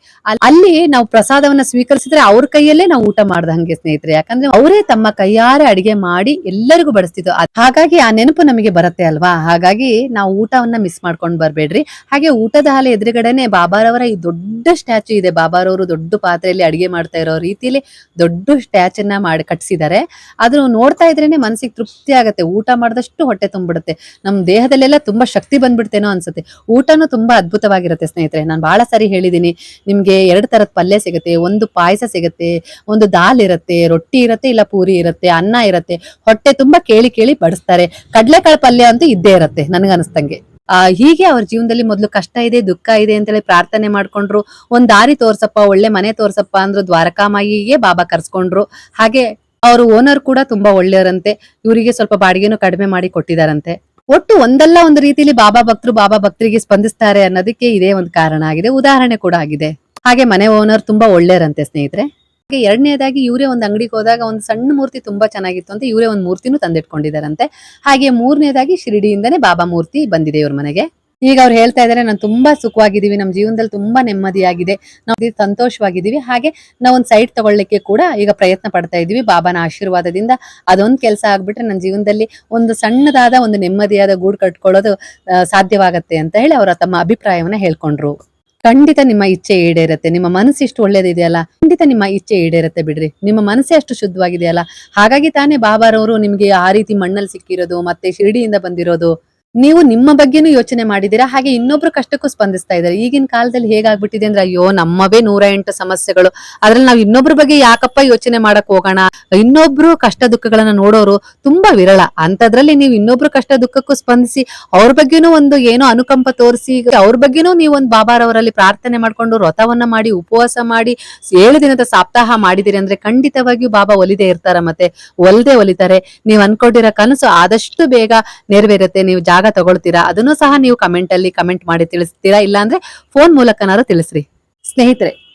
ಅಲ್ಲಿ ನಾವು ಪ್ರಸಾದವನ್ನ ಸ್ವೀಕರಿಸಿದ್ರೆ ಅವ್ರ ಕೈಯಲ್ಲೇ ನಾವು ಊಟ ಮಾಡ್ದಂಗೆ ಸ್ನೇಹಿತರೆ. ಯಾಕಂದ್ರೆ ಅವರೇ ತಮ್ಮ ಕೈಯಾರೆ ಅಡಿಗೆ ಮಾಡಿ ಎಲ್ಲರಿಗೂ ಬಡಿಸ್ತಿದ್ರು ಹಾಗಾಗಿ ಆ ನೆನಪು ನಮಗೆ ಬರುತ್ತೆ ಅಲ್ವಾ? ಹಾಗಾಗಿ ನಾವು ಊಟವನ್ನ ಮಿಸ್ ಮಾಡ್ಕೊಂಡ್ ಬರ್ಬೇಡ್ರಿ. ಹಾಗೆ ಊಟದ ಹಾಲೆ ಎದುರುಗಡೆನೆ ಬಾಬಾರವರ ಈ ದೊಡ್ಡ ಸ್ಟ್ಯಾಚು ಇದೆ. ಬಾಬಾರವರು ದೊಡ್ಡ ಪಾತ್ರೆಯಲ್ಲಿ ಅಡಿಗೆ ಮಾಡ್ತಾ ಇರೋ ರೀತಿಯಲ್ಲಿ ದೊಡ್ಡ ಸ್ಟ್ಯಾಚನ್ನ ಮಾಡಿ ಕಟ್ಸಿದ್ದಾರೆ. ಅದನ್ನು ನೋಡ್ತಾ ಇದ್ರೇನೆ ಮನಸ್ಸಿಗೆ ತೃಪ್ತಿ ಆಗತ್ತೆ. ಊಟ ಮಾಡಿದಷ್ಟು ಹೊಟ್ಟೆ ತುಂಬಿಡುತ್ತೆ ನಮ್ಮ ದೇಹದಲ್ಲೆಲ್ಲ ತುಂಬಾ ಶಕ್ತಿ ಬಂದ್ಬಿಡ್ತೇನೋ ಅನ್ಸುತ್ತೆ. ಊಟನೂ ತುಂಬಾ ಅದ್ಭುತವಾಗಿರುತ್ತೆ ಸ್ನೇಹಿತರೆ. ನಾನು ಬಹಳ ಸಾರಿ ಹೇಳಿದೀನಿ. ನಿಮ್ಗೆ ಎರಡು ತರದ ಪಲ್ಯ ಸಿಗುತ್ತೆ, ಒಂದು ಪಾಯಸ ಸಿಗುತ್ತೆ, ಒಂದು ದಾಲ್ ಇರುತ್ತೆ, ರೊಟ್ಟಿ ಇರುತ್ತೆ, ಇಲ್ಲ ಪೂರಿ ಇರುತ್ತೆ, ಅನ್ನ ಇರುತ್ತೆ. ಹೊಟ್ಟೆ ತುಂಬಾ ಕೇಳಿ ಕೇಳಿ ಬಡಿಸ್ತಾರೆ. ಕಡಲೆಕಾಳು ಪಲ್ಯ ಅಂತೂ ಇದ್ದೇ ಇರುತ್ತೆ ನನಗನ್ಸ್ತಂಗೆ ಆ, ಹೀಗೆ ಅವ್ರ ಜೀವನದಲ್ಲಿ ಮೊದಲು ಕಷ್ಟ ಇದೆ, ದುಃಖ ಇದೆ ಅಂತೇಳಿ ಪ್ರಾರ್ಥನೆ ಮಾಡ್ಕೊಂಡ್ರು. ಒಂದ್ ದಾರಿ ತೋರ್ಸಪ್ಪ, ಒಳ್ಳೆ ಮನೆ ತೋರ್ಸಪ್ಪ ಅಂದ್ರು ದ್ವಾರಕಾಮಾಯಿಗೆ ಬಾಬಾ ಕರ್ಸ್ಕೊಂಡ್ರು. ಹಾಗೆ ಅವ್ರ ಓನರ್ ಕೂಡ ತುಂಬಾ ಒಳ್ಳೆಯವರಂತೆ. ಇವರಿಗೆ ಸ್ವಲ್ಪ ಬಾಡಿಗೆನು ಕಡಿಮೆ ಮಾಡಿ ಕೊಟ್ಟಿದಾರಂತೆ ಒಟ್ಟು ಒಂದಲ್ಲ ಒಂದು ರೀತಿಲಿ ಬಾಬಾ ಭಕ್ತರು ಬಾಬಾ ಭಕ್ತರಿಗೆ ಸ್ಪಂದಿಸ್ತಾರೆ ಅನ್ನೋದಕ್ಕೆ ಇದೇ ಒಂದು ಕಾರಣ ಆಗಿದೆ. ಉದಾಹರಣೆ ಕೂಡ ಆಗಿದೆ. ಹಾಗೆ ಮನೆ ಓನರ್ ತುಂಬಾ ಒಳ್ಳೆಯರಂತೆ ಸ್ನೇಹಿತರೆ. ಎರಡನೇದಾಗಿ ಇವರೇ ಒಂದು ಅಂಗಡಿಗೆ ಹೋದಾಗ ಒಂದು ಸಣ್ಣ ಮೂರ್ತಿ ತುಂಬಾ ಚೆನ್ನಾಗಿತ್ತು ಅಂತ ಇವರೇ ಒಂದು ಮೂರ್ತಿನೂ ತಂದಿಟ್ಕೊಂಡಿದಾರಂತೆ ಹಾಗೆ ಮೂರನೇದಾಗಿ ಶಿರಡಿಯಿಂದನೇ ಬಾಬಾ ಮೂರ್ತಿ ಬಂದಿದೆ ಇವ್ರ ಮನೆಗೆ. ಈಗ ಅವ್ರು ಹೇಳ್ತಾ ಇದಾರೆ, ನಾನು ತುಂಬಾ ಸುಖವಾಗಿದ್ದೀವಿ ನಮ್ಮ ಜೀವನದಲ್ಲಿ ತುಂಬಾ ನೆಮ್ಮದಿಯಾಗಿದೆ, ನಾವು ಸಂತೋಷವಾಗಿದ್ದೀವಿ, ಹಾಗೆ ನಾವು ಒಂದು ಸೈಟ್ ತಗೊಳ್ಳಿಕ್ಕೆ ಕೂಡ ಈಗ ಪ್ರಯತ್ನ ಪಡ್ತಾ ಇದೀವಿ ಬಾಬಾನ ಆಶೀರ್ವಾದದಿಂದ. ಅದೊಂದು ಕೆಲಸ ಆಗ್ಬಿಟ್ರೆ ನನ್ನ ಜೀವನದಲ್ಲಿ ಒಂದು ಸಣ್ಣದಾದ ಒಂದು ನೆಮ್ಮದಿಯಾದ ಗೂಡು ಕಟ್ಕೊಳ್ಳೋದು ಸಾಧ್ಯವಾಗತ್ತೆ ಅಂತ ಹೇಳಿ ಅವರು ತಮ್ಮ ಅಭಿಪ್ರಾಯವನ್ನ ಹೇಳ್ಕೊಂಡ್ರು. ಖಂಡಿತ ನಿಮ್ಮ ಇಚ್ಛೆ ಈಡೇರುತ್ತೆ, ನಿಮ್ಮ ಮನಸ್ಸು ಇಷ್ಟು ಒಳ್ಳೇದಿದೆಯಲ್ಲ? ಖಂಡಿತ ನಿಮ್ಮ ಇಚ್ಛೆ ಈಡೇರುತ್ತೆ ಬಿಡ್ರಿ, ನಿಮ್ಮ ಮನಸ್ಸೇ ಅಷ್ಟು ಶುದ್ಧವಾಗಿದೆಯಲ್ಲ? ಹಾಗಾಗಿ ತಾನೇ ಬಾಬಾರವರು ನಿಮ್ಗೆ ಆ ರೀತಿ ಮಣ್ಣಲ್ಲಿ ಸಿಕ್ಕಿರೋದು, ಮತ್ತೆ ಶಿರಡಿಯಿಂದ ಬಂದಿರೋದು ನೀವು ನಿಮ್ಮ ಬಗ್ಗೆನೂ ಯೋಚನೆ ಮಾಡಿದೀರಾ ಹಾಗೆ ಇನ್ನೊಬ್ರು ಕಷ್ಟಕ್ಕೂ ಸ್ಪಂದಿಸ್ತಾ ಇದ್ದಾರೆ. ಈಗಿನ ಕಾಲದಲ್ಲಿ ಹೇಗಾಗ್ಬಿಟ್ಟಿದೆ ಅಂದ್ರೆ, ಅಯ್ಯೋ, ನಮ್ಮವೇ ನೂರ ಎಂಟು ಸಮಸ್ಯೆಗಳು. ಅದ್ರಲ್ಲಿ ನಾವು ಇನ್ನೊಬ್ರ ಬಗ್ಗೆ ಯಾಕಪ್ಪ ಯೋಚನೆ ಮಾಡಕ್ ಹೋಗೋಣ? ಇನ್ನೊಬ್ರು ಕಷ್ಟ ದುಃಖಗಳನ್ನ ನೋಡೋರು ತುಂಬಾ ವಿರಳ. ಅಂತದ್ರಲ್ಲಿ ನೀವು ಇನ್ನೊಬ್ರು ಕಷ್ಟ ದುಃಖಕ್ಕೂ ಸ್ಪಂದಿಸಿ, ಅವ್ರ ಬಗ್ಗೆನೂ ಒಂದು ಏನೋ ಅನುಕಂಪ ತೋರಿಸಿ ಅವ್ರ ಬಗ್ಗೆನೂ ನೀವು ಒಂದು ಬಾಬಾರವರಲ್ಲಿ ಪ್ರಾರ್ಥನೆ ಮಾಡ್ಕೊಂಡು ವ್ರತವನ್ನ ಮಾಡಿ, ಉಪವಾಸ ಮಾಡಿ, ಏಳು ದಿನದ ಸಪ್ತಾಹ ಮಾಡಿದಿರಿ ಅಂದ್ರೆ ಖಂಡಿತವಾಗಿಯೂ ಬಾಬಾ ಒಲಿದೇ ಇರ್ತಾರ ಮತ್ತೆ. ಒಲ್ದೇ ಒಲಿತಾರೆ. ನೀವು ಅನ್ಕೊಂಡಿರೋ ಕನಸು ಆದಷ್ಟು ಬೇಗ ನೆರವೇರುತ್ತೆ. ನೀವು ಜಾಗ ತಗೊಳ್ತೀರಾ? ಅದನ್ನು ಸಹ ನೀವು ಕಮೆಂಟ್ ಅಲ್ಲಿ ಕಮೆಂಟ್ ಮಾಡಿ ತಿಳಿಸ್ತೀರಾ? ಇಲ್ಲಾಂದ್ರೆ ಫೋನ್ ಮೂಲಕನಾದ್ರು ತಿಳಿಸ್ರಿ. ಸ್ನೇಹಿತರೆ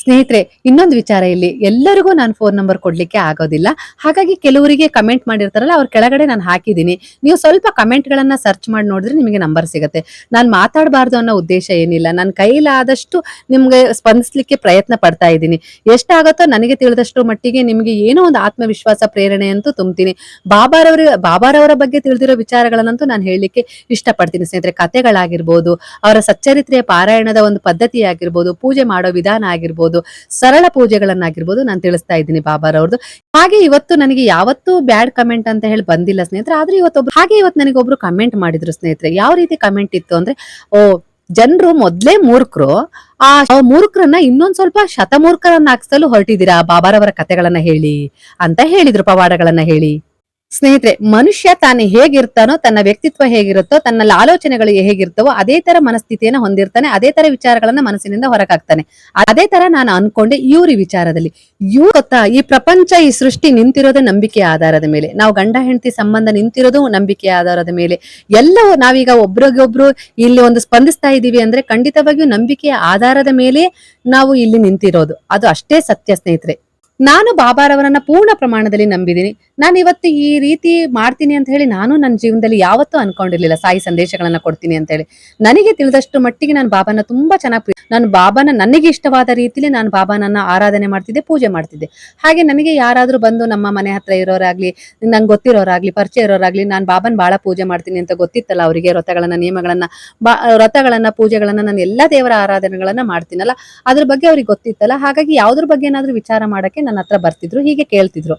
ಸ್ನೇಹಿತರೆ, ಇನ್ನೊಂದು ವಿಚಾರ ಇಲ್ಲಿ. ಎಲ್ಲರಿಗೂ ನಾನು ಫೋನ್ ನಂಬರ್ ಕೊಡ್ಲಿಕ್ಕೆ ಆಗೋದಿಲ್ಲ. ಹಾಗಾಗಿ ಕೆಲವರಿಗೆ ಕಮೆಂಟ್ ಮಾಡಿರ್ತಾರಲ್ಲ, ಅವ್ರ ಕೆಳಗಡೆ ನಾನು ಹಾಕಿದ್ದೀನಿ. ನೀವು ಸ್ವಲ್ಪ ಕಮೆಂಟ್ಗಳನ್ನ ಸರ್ಚ್ ಮಾಡಿ ನೋಡಿದ್ರೆ ನಿಮಗೆ ನಂಬರ್ ಸಿಗುತ್ತೆ. ನಾನು ಮಾತಾಡಬಾರ್ದು ಅನ್ನೋ ಉದ್ದೇಶ ಏನಿಲ್ಲ. ನನ್ನ ಕೈಲಾದಷ್ಟು ನಿಮಗೆ ಸ್ಪಂದಿಸ್ಲಿಕ್ಕೆ ಪ್ರಯತ್ನ ಪಡ್ತಾ ಇದ್ದೀನಿ. ಎಷ್ಟಾಗುತ್ತೋ ನನಗೆ ತಿಳಿದಷ್ಟು ಮಟ್ಟಿಗೆ ನಿಮಗೆ ಏನೋ ಒಂದು ಆತ್ಮವಿಶ್ವಾಸ, ಪ್ರೇರಣೆ ಅಂತೂ ತುಂಬ್ತೀನಿ ಬಾಬಾರವರ ಬಾಬಾರವರ ಬಗ್ಗೆ ತಿಳಿದಿರೋ ವಿಚಾರಗಳನ್ನಂತೂ ನಾನು ಹೇಳಲಿಕ್ಕೆ ಇಷ್ಟಪಡ್ತೀನಿ ಸ್ನೇಹಿತರೆ. ಕಥೆಗಳಾಗಿರ್ಬೋದು, ಅವರ ಸಚ್ಚರಿತ್ರೆಯ ಪಾರಾಯಣದ ಒಂದು ಪದ್ಧತಿ ಆಗಿರ್ಬೋದು ಪೂಜೆ ಮಾಡೋ ವಿಧಾನ ಆಗಿರ್ಬೋದು ಸರಳ ಪೂಜೆಗಳನ್ನಾಗಿರ್ಬೋದು ನಾನು ತಿಳಿಸ್ತಾ ಇದ್ದೀನಿ ಬಾಬಾರವ್ರದ್ದು ಹಾಗೆ ಇವತ್ತು ನನಗೆ ಯಾವತ್ತೂ ಬ್ಯಾಡ್ ಕಮೆಂಟ್ ಅಂತ ಹೇಳಿ ಬಂದಿಲ್ಲ ಸ್ನೇಹಿತರೆ, ಆದ್ರೆ ಇವತ್ತೊಬ್ರು ಹಾಗೆ ಇವತ್ತು ನನಗೆ ಒಬ್ರು ಕಮೆಂಟ್ ಮಾಡಿದ್ರು ಸ್ನೇಹಿತರೆ, ಯಾವ ರೀತಿ ಕಮೆಂಟ್ ಇತ್ತು ಅಂದ್ರೆ, ಓ, ಜನರು ಮೊದ್ಲೇ ಮೂರ್ಖರು, ಆ ಮೂರ್ಖರನ್ನ ಇನ್ನೊಂದ್ ಸ್ವಲ್ಪ ಶತಮೂರ್ಖರನ್ನ ಹಾಕ್ಸಲು ಹೊರಟಿದ್ದೀರಾ ಬಾಬಾರವರ ಕಥೆಗಳನ್ನ ಹೇಳಿ ಅಂತ ಹೇಳಿದ್ರು, ಪವಾಡಗಳನ್ನ ಹೇಳಿ. ಸ್ನೇಹಿತರೆ, ಮನುಷ್ಯ ತಾನು ಹೇಗಿರ್ತಾನೋ, ತನ್ನ ವ್ಯಕ್ತಿತ್ವ ಹೇಗಿರುತ್ತೋ, ತನ್ನಲ್ಲಿ ಆಲೋಚನೆಗಳು ಹೇಗಿರ್ತವೋ, ಅದೇ ತರ ಮನಸ್ಥಿತಿಯನ್ನ ಹೊಂದಿರ್ತಾನೆ, ಅದೇ ತರ ವಿಚಾರಗಳನ್ನ ಮನಸ್ಸಿನಿಂದ ಹೊರಗಾಗ್ತಾನೆ ಅದೇ ತರ ನಾನು ಅನ್ಕೊಂಡೆ ಇವ್ರ ವಿಚಾರದಲ್ಲಿ. ಇವ್ರು ಗೊತ್ತಾ, ಈ ಪ್ರಪಂಚ, ಈ ಸೃಷ್ಟಿ ನಿಂತಿರೋದು ನಂಬಿಕೆ ಆಧಾರದ ಮೇಲೆ. ನಾವು ಗಂಡ, ಹೆಂಡತಿ ಸಂಬಂಧ ನಿಂತಿರೋದು ನಂಬಿಕೆ ಆಧಾರದ ಮೇಲೆ. ಎಲ್ಲವೂ ನಾವೀಗ ಒಬ್ರಿಗೊಬ್ರು ಇಲ್ಲಿ ಒಂದು ಸ್ಪಂದಿಸ್ತಾ ಇದೀವಿ ಅಂದ್ರೆ ಖಂಡಿತವಾಗಿಯೂ ನಂಬಿಕೆಯ ಆಧಾರದ ಮೇಲೆ ನಾವು ಇಲ್ಲಿ ನಿಂತಿರೋದು. ಅದು ಅಷ್ಟೇ ಸತ್ಯ ಸ್ನೇಹಿತರೆ. ನಾನು ಬಾಬಾರವರನ್ನ ಪೂರ್ಣ ಪ್ರಮಾಣದಲ್ಲಿ ನಂಬಿದ್ದೀನಿ. ನಾನು ಇವತ್ತು ಈ ರೀತಿ ಮಾಡ್ತೀನಿ ಅಂತ ಹೇಳಿ ನಾನು ನನ್ನ ಜೀವನದಲ್ಲಿ ಯಾವತ್ತೂ ಅನ್ಕೊಂಡಿರ್ಲಿಲ್ಲ. ಸಾಯಿ ಸಂದೇಶಗಳನ್ನ ಕೊಡ್ತೀನಿ ಅಂತ ಹೇಳಿ. ನನಗೆ ತಿಳಿದಷ್ಟು ಮಟ್ಟಿಗೆ ನಾನು ಬಾಬಾನ ತುಂಬಾ ಚೆನ್ನಾಗಿ ನಾನು ಬಾಬಾನ ನನಗೆ ಇಷ್ಟವಾದ ರೀತಿಲಿ ನಾನು ಬಾಬಾನನ್ನ ಆರಾಧನೆ ಮಾಡ್ತಿದ್ದೆ, ಪೂಜೆ ಮಾಡ್ತಿದ್ದೆ. ಹಾಗೆ ನನಗೆ ಯಾರಾದ್ರೂ ಬಂದು ನಮ್ಮ ಮನೆ ಹತ್ರ ಇರೋರಾಗ್ಲಿ, ನಂಗೆ ಗೊತ್ತಿರೋರಾಗ್ಲಿ, ಪರಿಚಯ ಇರೋರಾಗ್ಲಿ, ನಾನು ಬಾಬಾನ್ ಬಹಳ ಪೂಜೆ ಮಾಡ್ತೀನಿ ಅಂತ ಗೊತ್ತಿತ್ತಲ್ಲ ಅವರಿಗೆ ವ್ರತಗಳನ್ನ, ನಿಯಮಗಳನ್ನ, ಬಾ ವ್ರತಗಳನ್ನ, ಪೂಜೆಗಳನ್ನ ನಾನು ಎಲ್ಲಾ ದೇವರ ಆರಾಧನೆಗಳನ್ನ ಮಾಡ್ತೀನಲ್ಲ, ಅದ್ರ ಬಗ್ಗೆ ಅವ್ರಿಗೆ ಗೊತ್ತಿತ್ತಲ್ಲ. ಹಾಗಾಗಿ ಯಾವ್ದ್ರ ಬಗ್ಗೆ ಏನಾದ್ರೂ ವಿಚಾರ ಮಾಡಕ್ಕೆ ನನ್ನ ಹತ್ರ ಬರ್ತಿದ್ರು, ಹೀಗೆ ಕೇಳ್ತಿದ್ರು.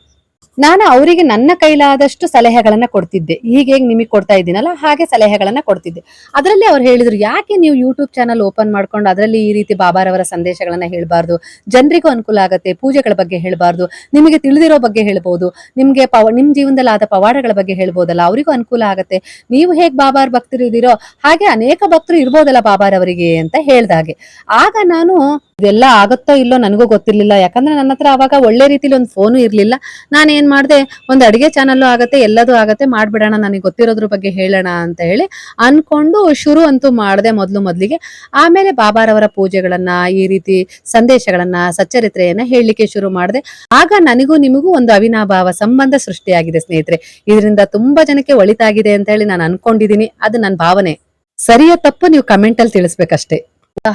ನಾನು ಅವರಿಗೆ ನನ್ನ ಕೈಲಾದಷ್ಟು ಸಲಹೆಗಳನ್ನ ಕೊಡ್ತಿದ್ದೆ. ಹೀಗೆ ಹೇಗೆ ನಿಮಗೆ ಕೊಡ್ತಾ ಇದ್ದೀನಲ್ಲ, ಹಾಗೆ ಸಲಹೆಗಳನ್ನ ಕೊಡ್ತಿದ್ದೆ. ಅದರಲ್ಲಿ ಅವ್ರು ಹೇಳಿದ್ರು, ಯಾಕೆ ನೀವು ಯೂಟ್ಯೂಬ್ ಚಾನಲ್ ಓಪನ್ ಮಾಡ್ಕೊಂಡು ಅದರಲ್ಲಿ ಈ ರೀತಿ ಬಾಬಾರವರ ಸಂದೇಶಗಳನ್ನ ಹೇಳಬಾರ್ದು? ಜನರಿಗೂ ಅನುಕೂಲ ಆಗುತ್ತೆ, ಪೂಜೆಗಳ ಬಗ್ಗೆ ಹೇಳಬಾರ್ದು, ನಿಮಗೆ ತಿಳಿದಿರೋ ಬಗ್ಗೆ ಹೇಳ್ಬೋದು, ನಿಮಗೆ ಪವ ನಿಮ್ಮ ಜೀವನದಲ್ಲಿ ಆದ ಪವಾಡಗಳ ಬಗ್ಗೆ ಹೇಳ್ಬೋದಲ್ಲ, ಅವರಿಗೂ ಅನುಕೂಲ ಆಗುತ್ತೆ. ನೀವು ಹೇಗೆ ಬಾಬಾರ ಭಕ್ತರು ಇದ್ದೀರೋ ಹಾಗೆ ಅನೇಕ ಭಕ್ತರು ಇರ್ಬೋದಲ್ಲ ಬಾಬಾರವರಿಗೆ ಅಂತ ಹೇಳ್ದಾಗೆ ಆಗ ನಾನು ಇದೆಲ್ಲ ಆಗುತ್ತೋ ಇಲ್ಲೋ ನನಗೂ ಗೊತ್ತಿರ್ಲಿಲ್ಲ. ಯಾಕಂದ್ರೆ ನನ್ನ ಹತ್ರ ಅವಾಗ ಒಳ್ಳೆ ರೀತಿಲಿ ಒಂದು ಫೋನು ಇರ್ಲಿಲ್ಲ. ನಾನು ಏನ್ ಮಾಡಿದೆ, ಒಂದು ಅಡಿಗೆ ಚಾನಲ್ಲು ಆಗತ್ತೆ, ಎಲ್ಲದೂ ಆಗತ್ತೆ, ಮಾಡ್ಬಿಡೋಣ, ನನಗೆ ಗೊತ್ತಿರೋದ್ರ ಬಗ್ಗೆ ಹೇಳೋಣ ಅಂತ ಹೇಳಿ ಅನ್ಕೊಂಡು ಶುರು ಅಂತೂ ಮಾಡಿದೆ ಮೊದಲು ಮೊದಲಿಗೆ. ಆಮೇಲೆ ಬಾಬಾರವರ ಪೂಜೆಗಳನ್ನ, ಈ ರೀತಿ ಸಂದೇಶಗಳನ್ನ, ಸಚ್ಚರಿತ್ರೆಯನ್ನ ಹೇಳಲಿಕ್ಕೆ ಶುರು ಮಾಡಿದೆ. ಆಗ ನನಗೂ ನಿಮಗೂ ಒಂದು ಅವಿನಾಭಾವ ಸಂಬಂಧ ಸೃಷ್ಟಿಯಾಗಿದೆ ಸ್ನೇಹಿತರೆ. ಇದರಿಂದ ತುಂಬಾ ಜನಕ್ಕೆ ಒಳಿತಾಗಿದೆ ಅಂತ ಹೇಳಿ ನಾನು ಅನ್ಕೊಂಡಿದ್ದೀನಿ. ಅದು ನನ್ನ ಭಾವನೆ. ಸರಿಯ ತಪ್ಪು ನೀವು ಕಮೆಂಟ್ ಅಲ್ಲಿ ತಿಳಿಸ್ಬೇಕಷ್ಟೇ.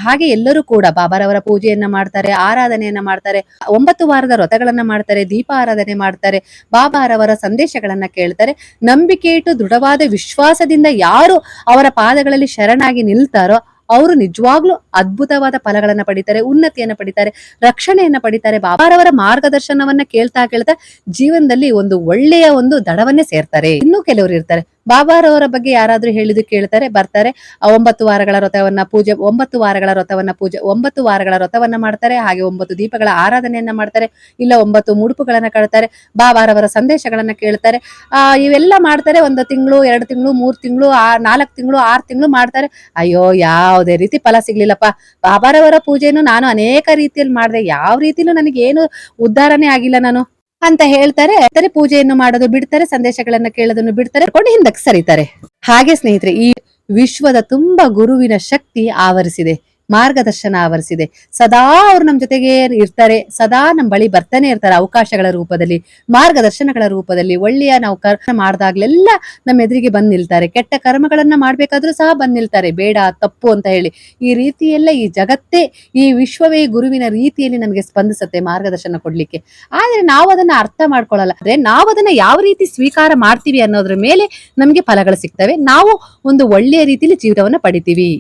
ಹಾಗೆ ಎಲ್ಲರೂ ಕೂಡ ಬಾಬಾರವರ ಪೂಜೆಯನ್ನ ಮಾಡ್ತಾರೆ, ಆರಾಧನೆಯನ್ನ ಮಾಡ್ತಾರೆ, ಒಂಬತ್ತು ವಾರದ ವ್ರತಗಳನ್ನ ಮಾಡ್ತಾರೆ, ದೀಪ ಆರಾಧನೆ ಮಾಡ್ತಾರೆ, ಬಾಬಾರವರ ಸಂದೇಶಗಳನ್ನ ಕೇಳ್ತಾರೆ. ನಂಬಿಕೆ ಇಟ್ಟು ದೃಢವಾದ ವಿಶ್ವಾಸದಿಂದ ಯಾರು ಅವರ ಪಾದಗಳಲ್ಲಿ ಶರಣಾಗಿ ನಿಲ್ತಾರೋ ಅವರು ನಿಜವಾಗ್ಲೂ ಅದ್ಭುತವಾದ ಫಲಗಳನ್ನ ಪಡಿತಾರೆ, ಉನ್ನತಿಯನ್ನ ಪಡಿತಾರೆ, ರಕ್ಷಣೆಯನ್ನ ಪಡಿತಾರೆ. ಬಾಬಾರವರ ಮಾರ್ಗದರ್ಶನವನ್ನ ಕೇಳ್ತಾ ಕೇಳ್ತಾ ಜೀವನದಲ್ಲಿ ಒಂದು ಒಳ್ಳೆಯ ಒಂದು ದಡವನ್ನೇ ಸೇರ್ತಾರೆ. ಇನ್ನೂ ಕೆಲವರು ಇರ್ತಾರೆ. ಬಾಬಾರವರ ಬಗ್ಗೆ ಯಾರಾದ್ರೂ ಹೇಳಿದ್ದು ಕೇಳ್ತಾರೆ, ಬರ್ತಾರೆ. ಒಂಬತ್ತು ವಾರಗಳ ವ್ರತವನ್ನ ಪೂಜೆ, ಒಂಬತ್ತು ವಾರಗಳ ವ್ರತವನ್ನ ಪೂಜೆ, ಒಂಬತ್ತು ವಾರಗಳ ವ್ರತವನ್ನ ಮಾಡ್ತಾರೆ. ಹಾಗೆ ಒಂಬತ್ತು ದೀಪಗಳ ಆರಾಧನೆಯನ್ನ ಮಾಡ್ತಾರೆ. ಇಲ್ಲ ಒಂಬತ್ತು ಮುಡುಪುಗಳನ್ನ ಕಳ್ತಾರೆ ಬಾಬಾರವರ ಸಂದೇಶಗಳನ್ನ ಕೇಳ್ತಾರೆ. ಆ, ಇವೆಲ್ಲ ಮಾಡ್ತಾರೆ. ಒಂದು ತಿಂಗಳು, ಎರಡು ತಿಂಗಳು, ಮೂರು ತಿಂಗಳು, ಆ, ನಾಲ್ಕು ತಿಂಗಳು, ಆರು ತಿಂಗಳು ಮಾಡ್ತಾರೆ. ಅಯ್ಯೋ, ಯಾವುದೇ ರೀತಿ ಫಲ ಸಿಗ್ಲಿಲ್ಲಪ್ಪ. ಬಾಬಾರವರ ಪೂಜೆಯನ್ನು ನಾನು ಅನೇಕ ರೀತಿಯಲ್ಲಿ ಮಾಡಿದೆ. ಯಾವ ರೀತಿಲೂ ನನಗೆ ಏನು ಉದ್ಧಾರನೇ ಆಗಿಲ್ಲ ನಾನು. ಅಂತ ಹೇಳ್ತಾರೆ. ಪೂಜೆಯನ್ನು ಮಾಡೋದು ಬಿಡ್ತಾರೆ, ಸಂದೇಶಗಳನ್ನ ಕೇಳೋದನ್ನು ಬಿಡ್ತಾರೆ ಕೊಂಡು ಹಿಂದಕ್ಕೆ ಸರಿತಾರೆ. ಹಾಗೆ ಸ್ನೇಹಿತರೆ, ಈ ವಿಶ್ವದ ತುಂಬಾ ಗುರುವಿನ ಶಕ್ತಿ ಆವರಿಸಿದೆ. ಮಾರ್ಗದರ್ಶನ ಆವರಿಸಿದೆ. ಸದಾ ಅವ್ರು ನಮ್ಮ ಜೊತೆಗೆ ಇರ್ತಾರೆ, ಸದಾ ನಮ್ಮ ಬಳಿ ಬರ್ತಾನೆ ಇರ್ತಾರೆ ಅವಕಾಶಗಳ ರೂಪದಲ್ಲಿ, ಮಾರ್ಗದರ್ಶನಗಳ ರೂಪದಲ್ಲಿ. ಒಳ್ಳೆಯ ನಾವು ಕರ್ಮ ಮಾಡ್ದಾಗ್ಲೆಲ್ಲ ನಮ್ಮ ಎದುರಿಗೆ ಬಂದ್ ನಿಲ್ತಾರೆ. ಕೆಟ್ಟ ಕರ್ಮಗಳನ್ನ ಮಾಡ್ಬೇಕಾದ್ರೂ ಸಹ ಬಂದ್ ನಿಲ್ತಾರೆ. ಬೇಡ, ತಪ್ಪು ಅಂತ ಹೇಳಿ. ಈ ರೀತಿಯೆಲ್ಲ ಈ ಜಗತ್ತೇ, ಈ ವಿಶ್ವವೇ ಗುರುವಿನ ರೀತಿಯಲ್ಲಿ ನಮಗೆ ಸ್ಪಂದಿಸುತ್ತೆ ಮಾರ್ಗದರ್ಶನ ಕೊಡ್ಲಿಕ್ಕೆ. ಆದ್ರೆ ನಾವು ಅದನ್ನ ಅರ್ಥ ಮಾಡ್ಕೊಳ್ಳಲ್ಲ ಅಂದ್ರೆ ನಾವು ಅದನ್ನ ಯಾವ ರೀತಿ ಸ್ವೀಕಾರ ಮಾಡ್ತೀವಿ ಅನ್ನೋದ್ರ ಮೇಲೆ ನಮ್ಗೆ ಫಲಗಳು ಸಿಗ್ತವೆ. ನಾವು ಒಂದು ಒಳ್ಳೆಯ ರೀತಿಯಲ್ಲಿ ಜೀವಿತವನ್ನ ಪಡಿತೀವಿ.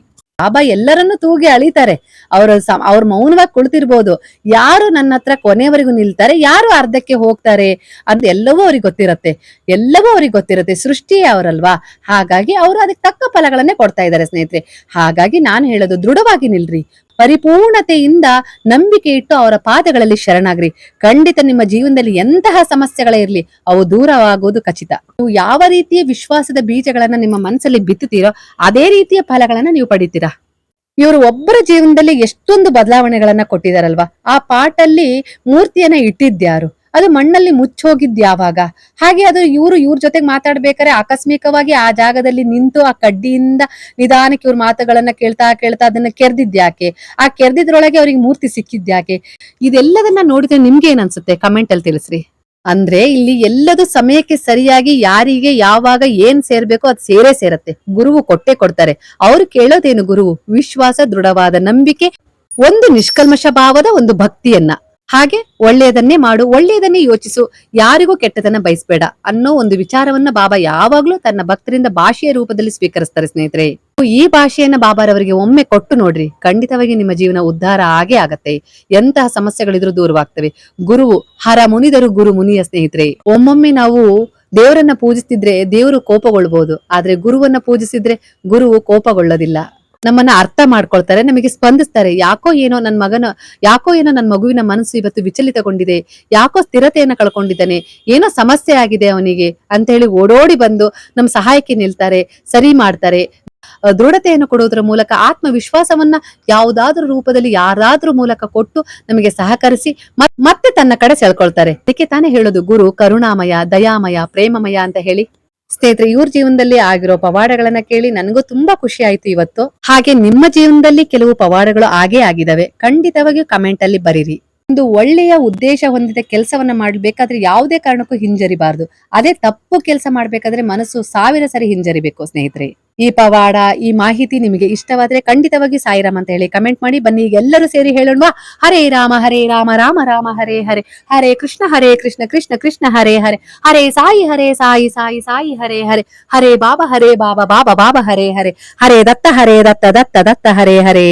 ಬಾಬಾ ಎಲ್ಲರನ್ನು ತೂಗಿ ಅಳಿತಾರೆ. ಅವರು ಅವ್ರ ಮೌನವಾಗಿ ಕುಳಿತಿರ್ಬೋದು. ಯಾರು ನನ್ನ ಹತ್ರ ಕೊನೆಯವರೆಗೂ ನಿಲ್ತಾರೆ, ಯಾರು ಅರ್ಧಕ್ಕೆ ಹೋಗ್ತಾರೆ ಅಂತ ಎಲ್ಲವೂ ಅವ್ರಿಗೆ ಗೊತ್ತಿರತ್ತೆ. ಎಲ್ಲವೂ ಅವ್ರಿಗೆ ಗೊತ್ತಿರುತ್ತೆ. ಸೃಷ್ಟಿಯೇ ಅವರಲ್ವಾ? ಹಾಗಾಗಿ ಅವರು ಅದಕ್ಕೆ ತಕ್ಕ ಫಲಗಳನ್ನೇ ಕೊಡ್ತಾ ಇದ್ದಾರೆ ಸ್ನೇಹಿತರೆ. ಹಾಗಾಗಿ ನಾನು ಹೇಳೋದು, ದೃಢವಾಗಿ ನಿಲ್ರಿ. ಪರಿಪೂರ್ಣತೆಯಿಂದ ನಂಬಿಕೆ ಇಟ್ಟು ಅವರ ಪಾದಗಳಲ್ಲಿ ಶರಣಾಗ್ರಿ. ಖಂಡಿತ ನಿಮ್ಮ ಜೀವನದಲ್ಲಿ ಎಂತಹ ಸಮಸ್ಯೆಗಳೇ ಇರಲಿ, ಅವು ದೂರವಾಗುವುದು ಖಚಿತ. ನೀವು ಯಾವ ರೀತಿಯ ವಿಶ್ವಾಸದ ಬೀಜಗಳನ್ನ ನಿಮ್ಮ ಮನಸ್ಸಲ್ಲಿ ಬಿತ್ತುತ್ತೀರೋ, ಅದೇ ರೀತಿಯ ಫಲಗಳನ್ನ ನೀವು ಪಡಿತೀರಾ? ಇವರು ಒಬ್ಬರ ಜೀವನದಲ್ಲಿ ಎಷ್ಟೊಂದು ಬದಲಾವಣೆಗಳನ್ನ ಕೊಟ್ಟಿದಾರಲ್ವಾ? ಆ ಪಾಟಲ್ಲಿ ಮೂರ್ತಿಯನ್ನ ಇಟ್ಟಿದ್ಯಾರು ಅದು ಮಣ್ಣಲ್ಲಿ ಮುಚ್ಚೋಗಿದ್ ಯಾವಾಗ? ಹಾಗೆ ಅದು ಇವರು ಇವ್ರ ಜೊತೆಗೆ ಮಾತಾಡ್ಬೇಕಾದ್ರೆ ಆಕಸ್ಮಿಕವಾಗಿ ಆ ಜಾಗದಲ್ಲಿ ನಿಂತು ಆ ಕಡ್ಡಿಯಿಂದ ನಿಧಾನಕ್ಕೆ ಇವ್ರ ಮಾತುಗಳನ್ನ ಕೇಳ್ತಾ ಕೇಳ್ತಾ ಅದನ್ನ ಕೆರ್ದಿದ್ಯಾಕೆ ಆ ಕೆರ್ದಿದ್ರೊಳಗೆ ಅವ್ರಿಗೆ ಮೂರ್ತಿ ಸಿಕ್ಕಿದ್ಯಾಕೆ ಇದೆಲ್ಲದನ್ನ ನೋಡಿದ್ರೆ ನಿಮ್ಗೆ ಏನ್ ಅನ್ಸುತ್ತೆ? ಕಮೆಂಟ್ ಅಲ್ಲಿ ತಿಳಿಸ್ರಿ. ಅಂದ್ರೆ ಇಲ್ಲಿ ಎಲ್ಲದೂ ಸಮಯಕ್ಕೆ ಸರಿಯಾಗಿ ಯಾರಿಗೆ ಯಾವಾಗ ಏನ್ ಸೇರ್ಬೇಕೋ ಅದು ಸೇರೇ ಸೇರತ್ತೆ. ಗುರುವು ಕೊಟ್ಟೆ ಕೊಡ್ತಾರೆ. ಅವ್ರು ಕೇಳೋದೇನು ಗುರುವು? ವಿಶ್ವಾಸ, ದೃಢವಾದ ನಂಬಿಕೆ, ಒಂದು ನಿಷ್ಕಲ್ಮಶ ಭಾವದ ಒಂದು ಭಕ್ತಿಯನ್ನ. ಹಾಗೆ ಒಳ್ಳೆಯದನ್ನೇ ಮಾಡು, ಒಳ್ಳೆಯದನ್ನೇ ಯೋಚಿಸು. ಯಾರಿಗೂ ಕೆಟ್ಟದನ್ನ ಬಯಸ್ಬೇಡ ಅನ್ನೋ ಒಂದು ವಿಚಾರವನ್ನ ಬಾಬಾ ಯಾವಾಗ್ಲೂ ತನ್ನ ಭಕ್ತರಿಂದ ಭಾಷೆಯ ರೂಪದಲ್ಲಿ ಸ್ವೀಕರಿಸ್ತಾರೆ ಸ್ನೇಹಿತರೆ. ಈ ಭಾಷೆಯನ್ನ ಬಾಬಾರವರಿಗೆ ಒಮ್ಮೆ ಕೊಟ್ಟು ನೋಡ್ರಿ, ಖಂಡಿತವಾಗಿ ನಿಮ್ಮ ಜೀವನ ಉದ್ಧಾರ ಆಗೇ ಆಗತ್ತೆ. ಎಂತಹ ಸಮಸ್ಯೆಗಳಿದ್ರೂ ದೂರವಾಗ್ತವೆ. ಗುರುವು ಹರ ಮುನಿದರು ಗುರು ಮುನಿಯ ಸ್ನೇಹಿತರೆ. ಒಮ್ಮೊಮ್ಮೆ ನಾವು ದೇವರನ್ನ ಪೂಜಿಸ್ತಿದ್ರೆ ದೇವರು ಕೋಪಗೊಳ್ಬಹುದು ಆದ್ರೆ ಗುರುವನ್ನ ಪೂಜಿಸಿದ್ರೆ ಗುರುವು ಕೋಪಗೊಳ್ಳೋದಿಲ್ಲ. ನಮ್ಮನ್ನ ಅರ್ಥ ಮಾಡ್ಕೊಳ್ತಾರೆ, ನಮಗೆ ಸ್ಪಂದಿಸ್ತಾರೆ. ಯಾಕೋ ಏನೋ ನನ್ನ ಮಗನ, ಯಾಕೋ ಏನೋ ನನ್ನ ಮಗುವಿನ ಮನಸ್ಸು ಇವತ್ತು ವಿಚಲಿತಗೊಂಡಿದೆ, ಯಾಕೋ ಸ್ಥಿರತೆಯನ್ನ ಕಳ್ಕೊಂಡಿದ್ದಾನೆ, ಏನೋ ಸಮಸ್ಯೆ ಆಗಿದೆ ಅವನಿಗೆ ಅಂತ ಹೇಳಿ ಓಡೋಡಿ ಬಂದು ನಮ್ಮ ಸಹಾಯಕ್ಕೆ ನಿಲ್ತಾರೆ, ಸರಿ ಮಾಡ್ತಾರೆ. ದೃಢತೆಯನ್ನು ಕೊಡುವುದರ ಮೂಲಕ, ಆತ್ಮವಿಶ್ವಾಸವನ್ನ ಯಾವುದಾದ್ರೂ ರೂಪದಲ್ಲಿ ಯಾರಾದ್ರೂ ಮೂಲಕ ಕೊಟ್ಟು ನಮಗೆ ಸಹಕರಿಸಿ ಮತ್- ಮತ್ತೆ ತನ್ನ ಕಡೆ ಸೆಳ್ಕೊಳ್ತಾರೆ. ಅದಕ್ಕೆ ತಾನೇ ಹೇಳೋದು, ಗುರು ಕರುಣಾಮಯ, ದಯಾಮಯ, ಪ್ರೇಮಮಯ ಅಂತ ಹೇಳಿ. ಸ್ನೇಹಿತರೆ, ಇವ್ರ ಜೀವನದಲ್ಲಿ ಆಗಿರೋ ಪವಾಡಗಳನ್ನ ಕೇಳಿ ನನಗೂ ತುಂಬಾ ಖುಷಿ ಆಯ್ತು ಇವತ್ತು. ಹಾಗೆ ನಿಮ್ಮ ಜೀವನದಲ್ಲಿ ಕೆಲವು ಪವಾಡಗಳು ಆಗೇ ಆಗಿದಾವೆ. ಖಂಡಿತವಾಗಿಯೂ ಕಮೆಂಟ್ ಅಲ್ಲಿ ಬರೀರಿ. ಒಂದು ಒಳ್ಳೆಯ ಉದ್ದೇಶ ಹೊಂದಿದ ಕೆಲಸವನ್ನ ಮಾಡಬೇಕಾದ್ರೆ ಯಾವುದೇ ಕಾರಣಕ್ಕೂ ಹಿಂಜರಿಬಾರದು. ಅದೇ ತಪ್ಪು ಕೆಲಸ ಮಾಡ್ಬೇಕಾದ್ರೆ ಮನಸ್ಸು ಸಾವಿರ ಸರಿ ಹಿಂಜರಿಬೇಕು ಸ್ನೇಹಿತರೆ. ಈ ಪವಾಡ, ಈ ಮಾಹಿತಿ ನಿಮಗೆ ಇಷ್ಟವಾದ್ರೆ ಖಂಡಿತವಾಗಿ ಸಾಯಿರಾಮ್ ಅಂತ ಹೇಳಿ ಕಮೆಂಟ್ ಮಾಡಿ. ಬನ್ನಿ, ಈಗ ಎಲ್ಲರೂ ಸೇರಿ ಹೇಳೋಣ ಹರೇ ರಾಮ ಹರೇ ರಾಮ ರಾಮ ರಾಮ, ಹರೇ ಹರೇ. ಹರೇ ಕೃಷ್ಣ ಹರೇ ಕೃಷ್ಣ ಕೃಷ್ಣ ಕೃಷ್ಣ, ಹರೇ ಹರೇ. ಹರೇ ಸಾಯಿ ಹರೇ ಸಾಯಿ ಸಾಯಿ ಸಾಯಿ, ಹರೇ ಹರೇ. ಹರೇ ಬಾಬಾ ಹರೇ ಬಾಬಾ ಬಾಬಾ ಬಾಬಾ, ಹರೇ ಹರೇ. ಹರೇ ದತ್ತ ಹರೇ ದತ್ತ ದತ್ತ ದತ್ತ, ಹರೇ ಹರೇ.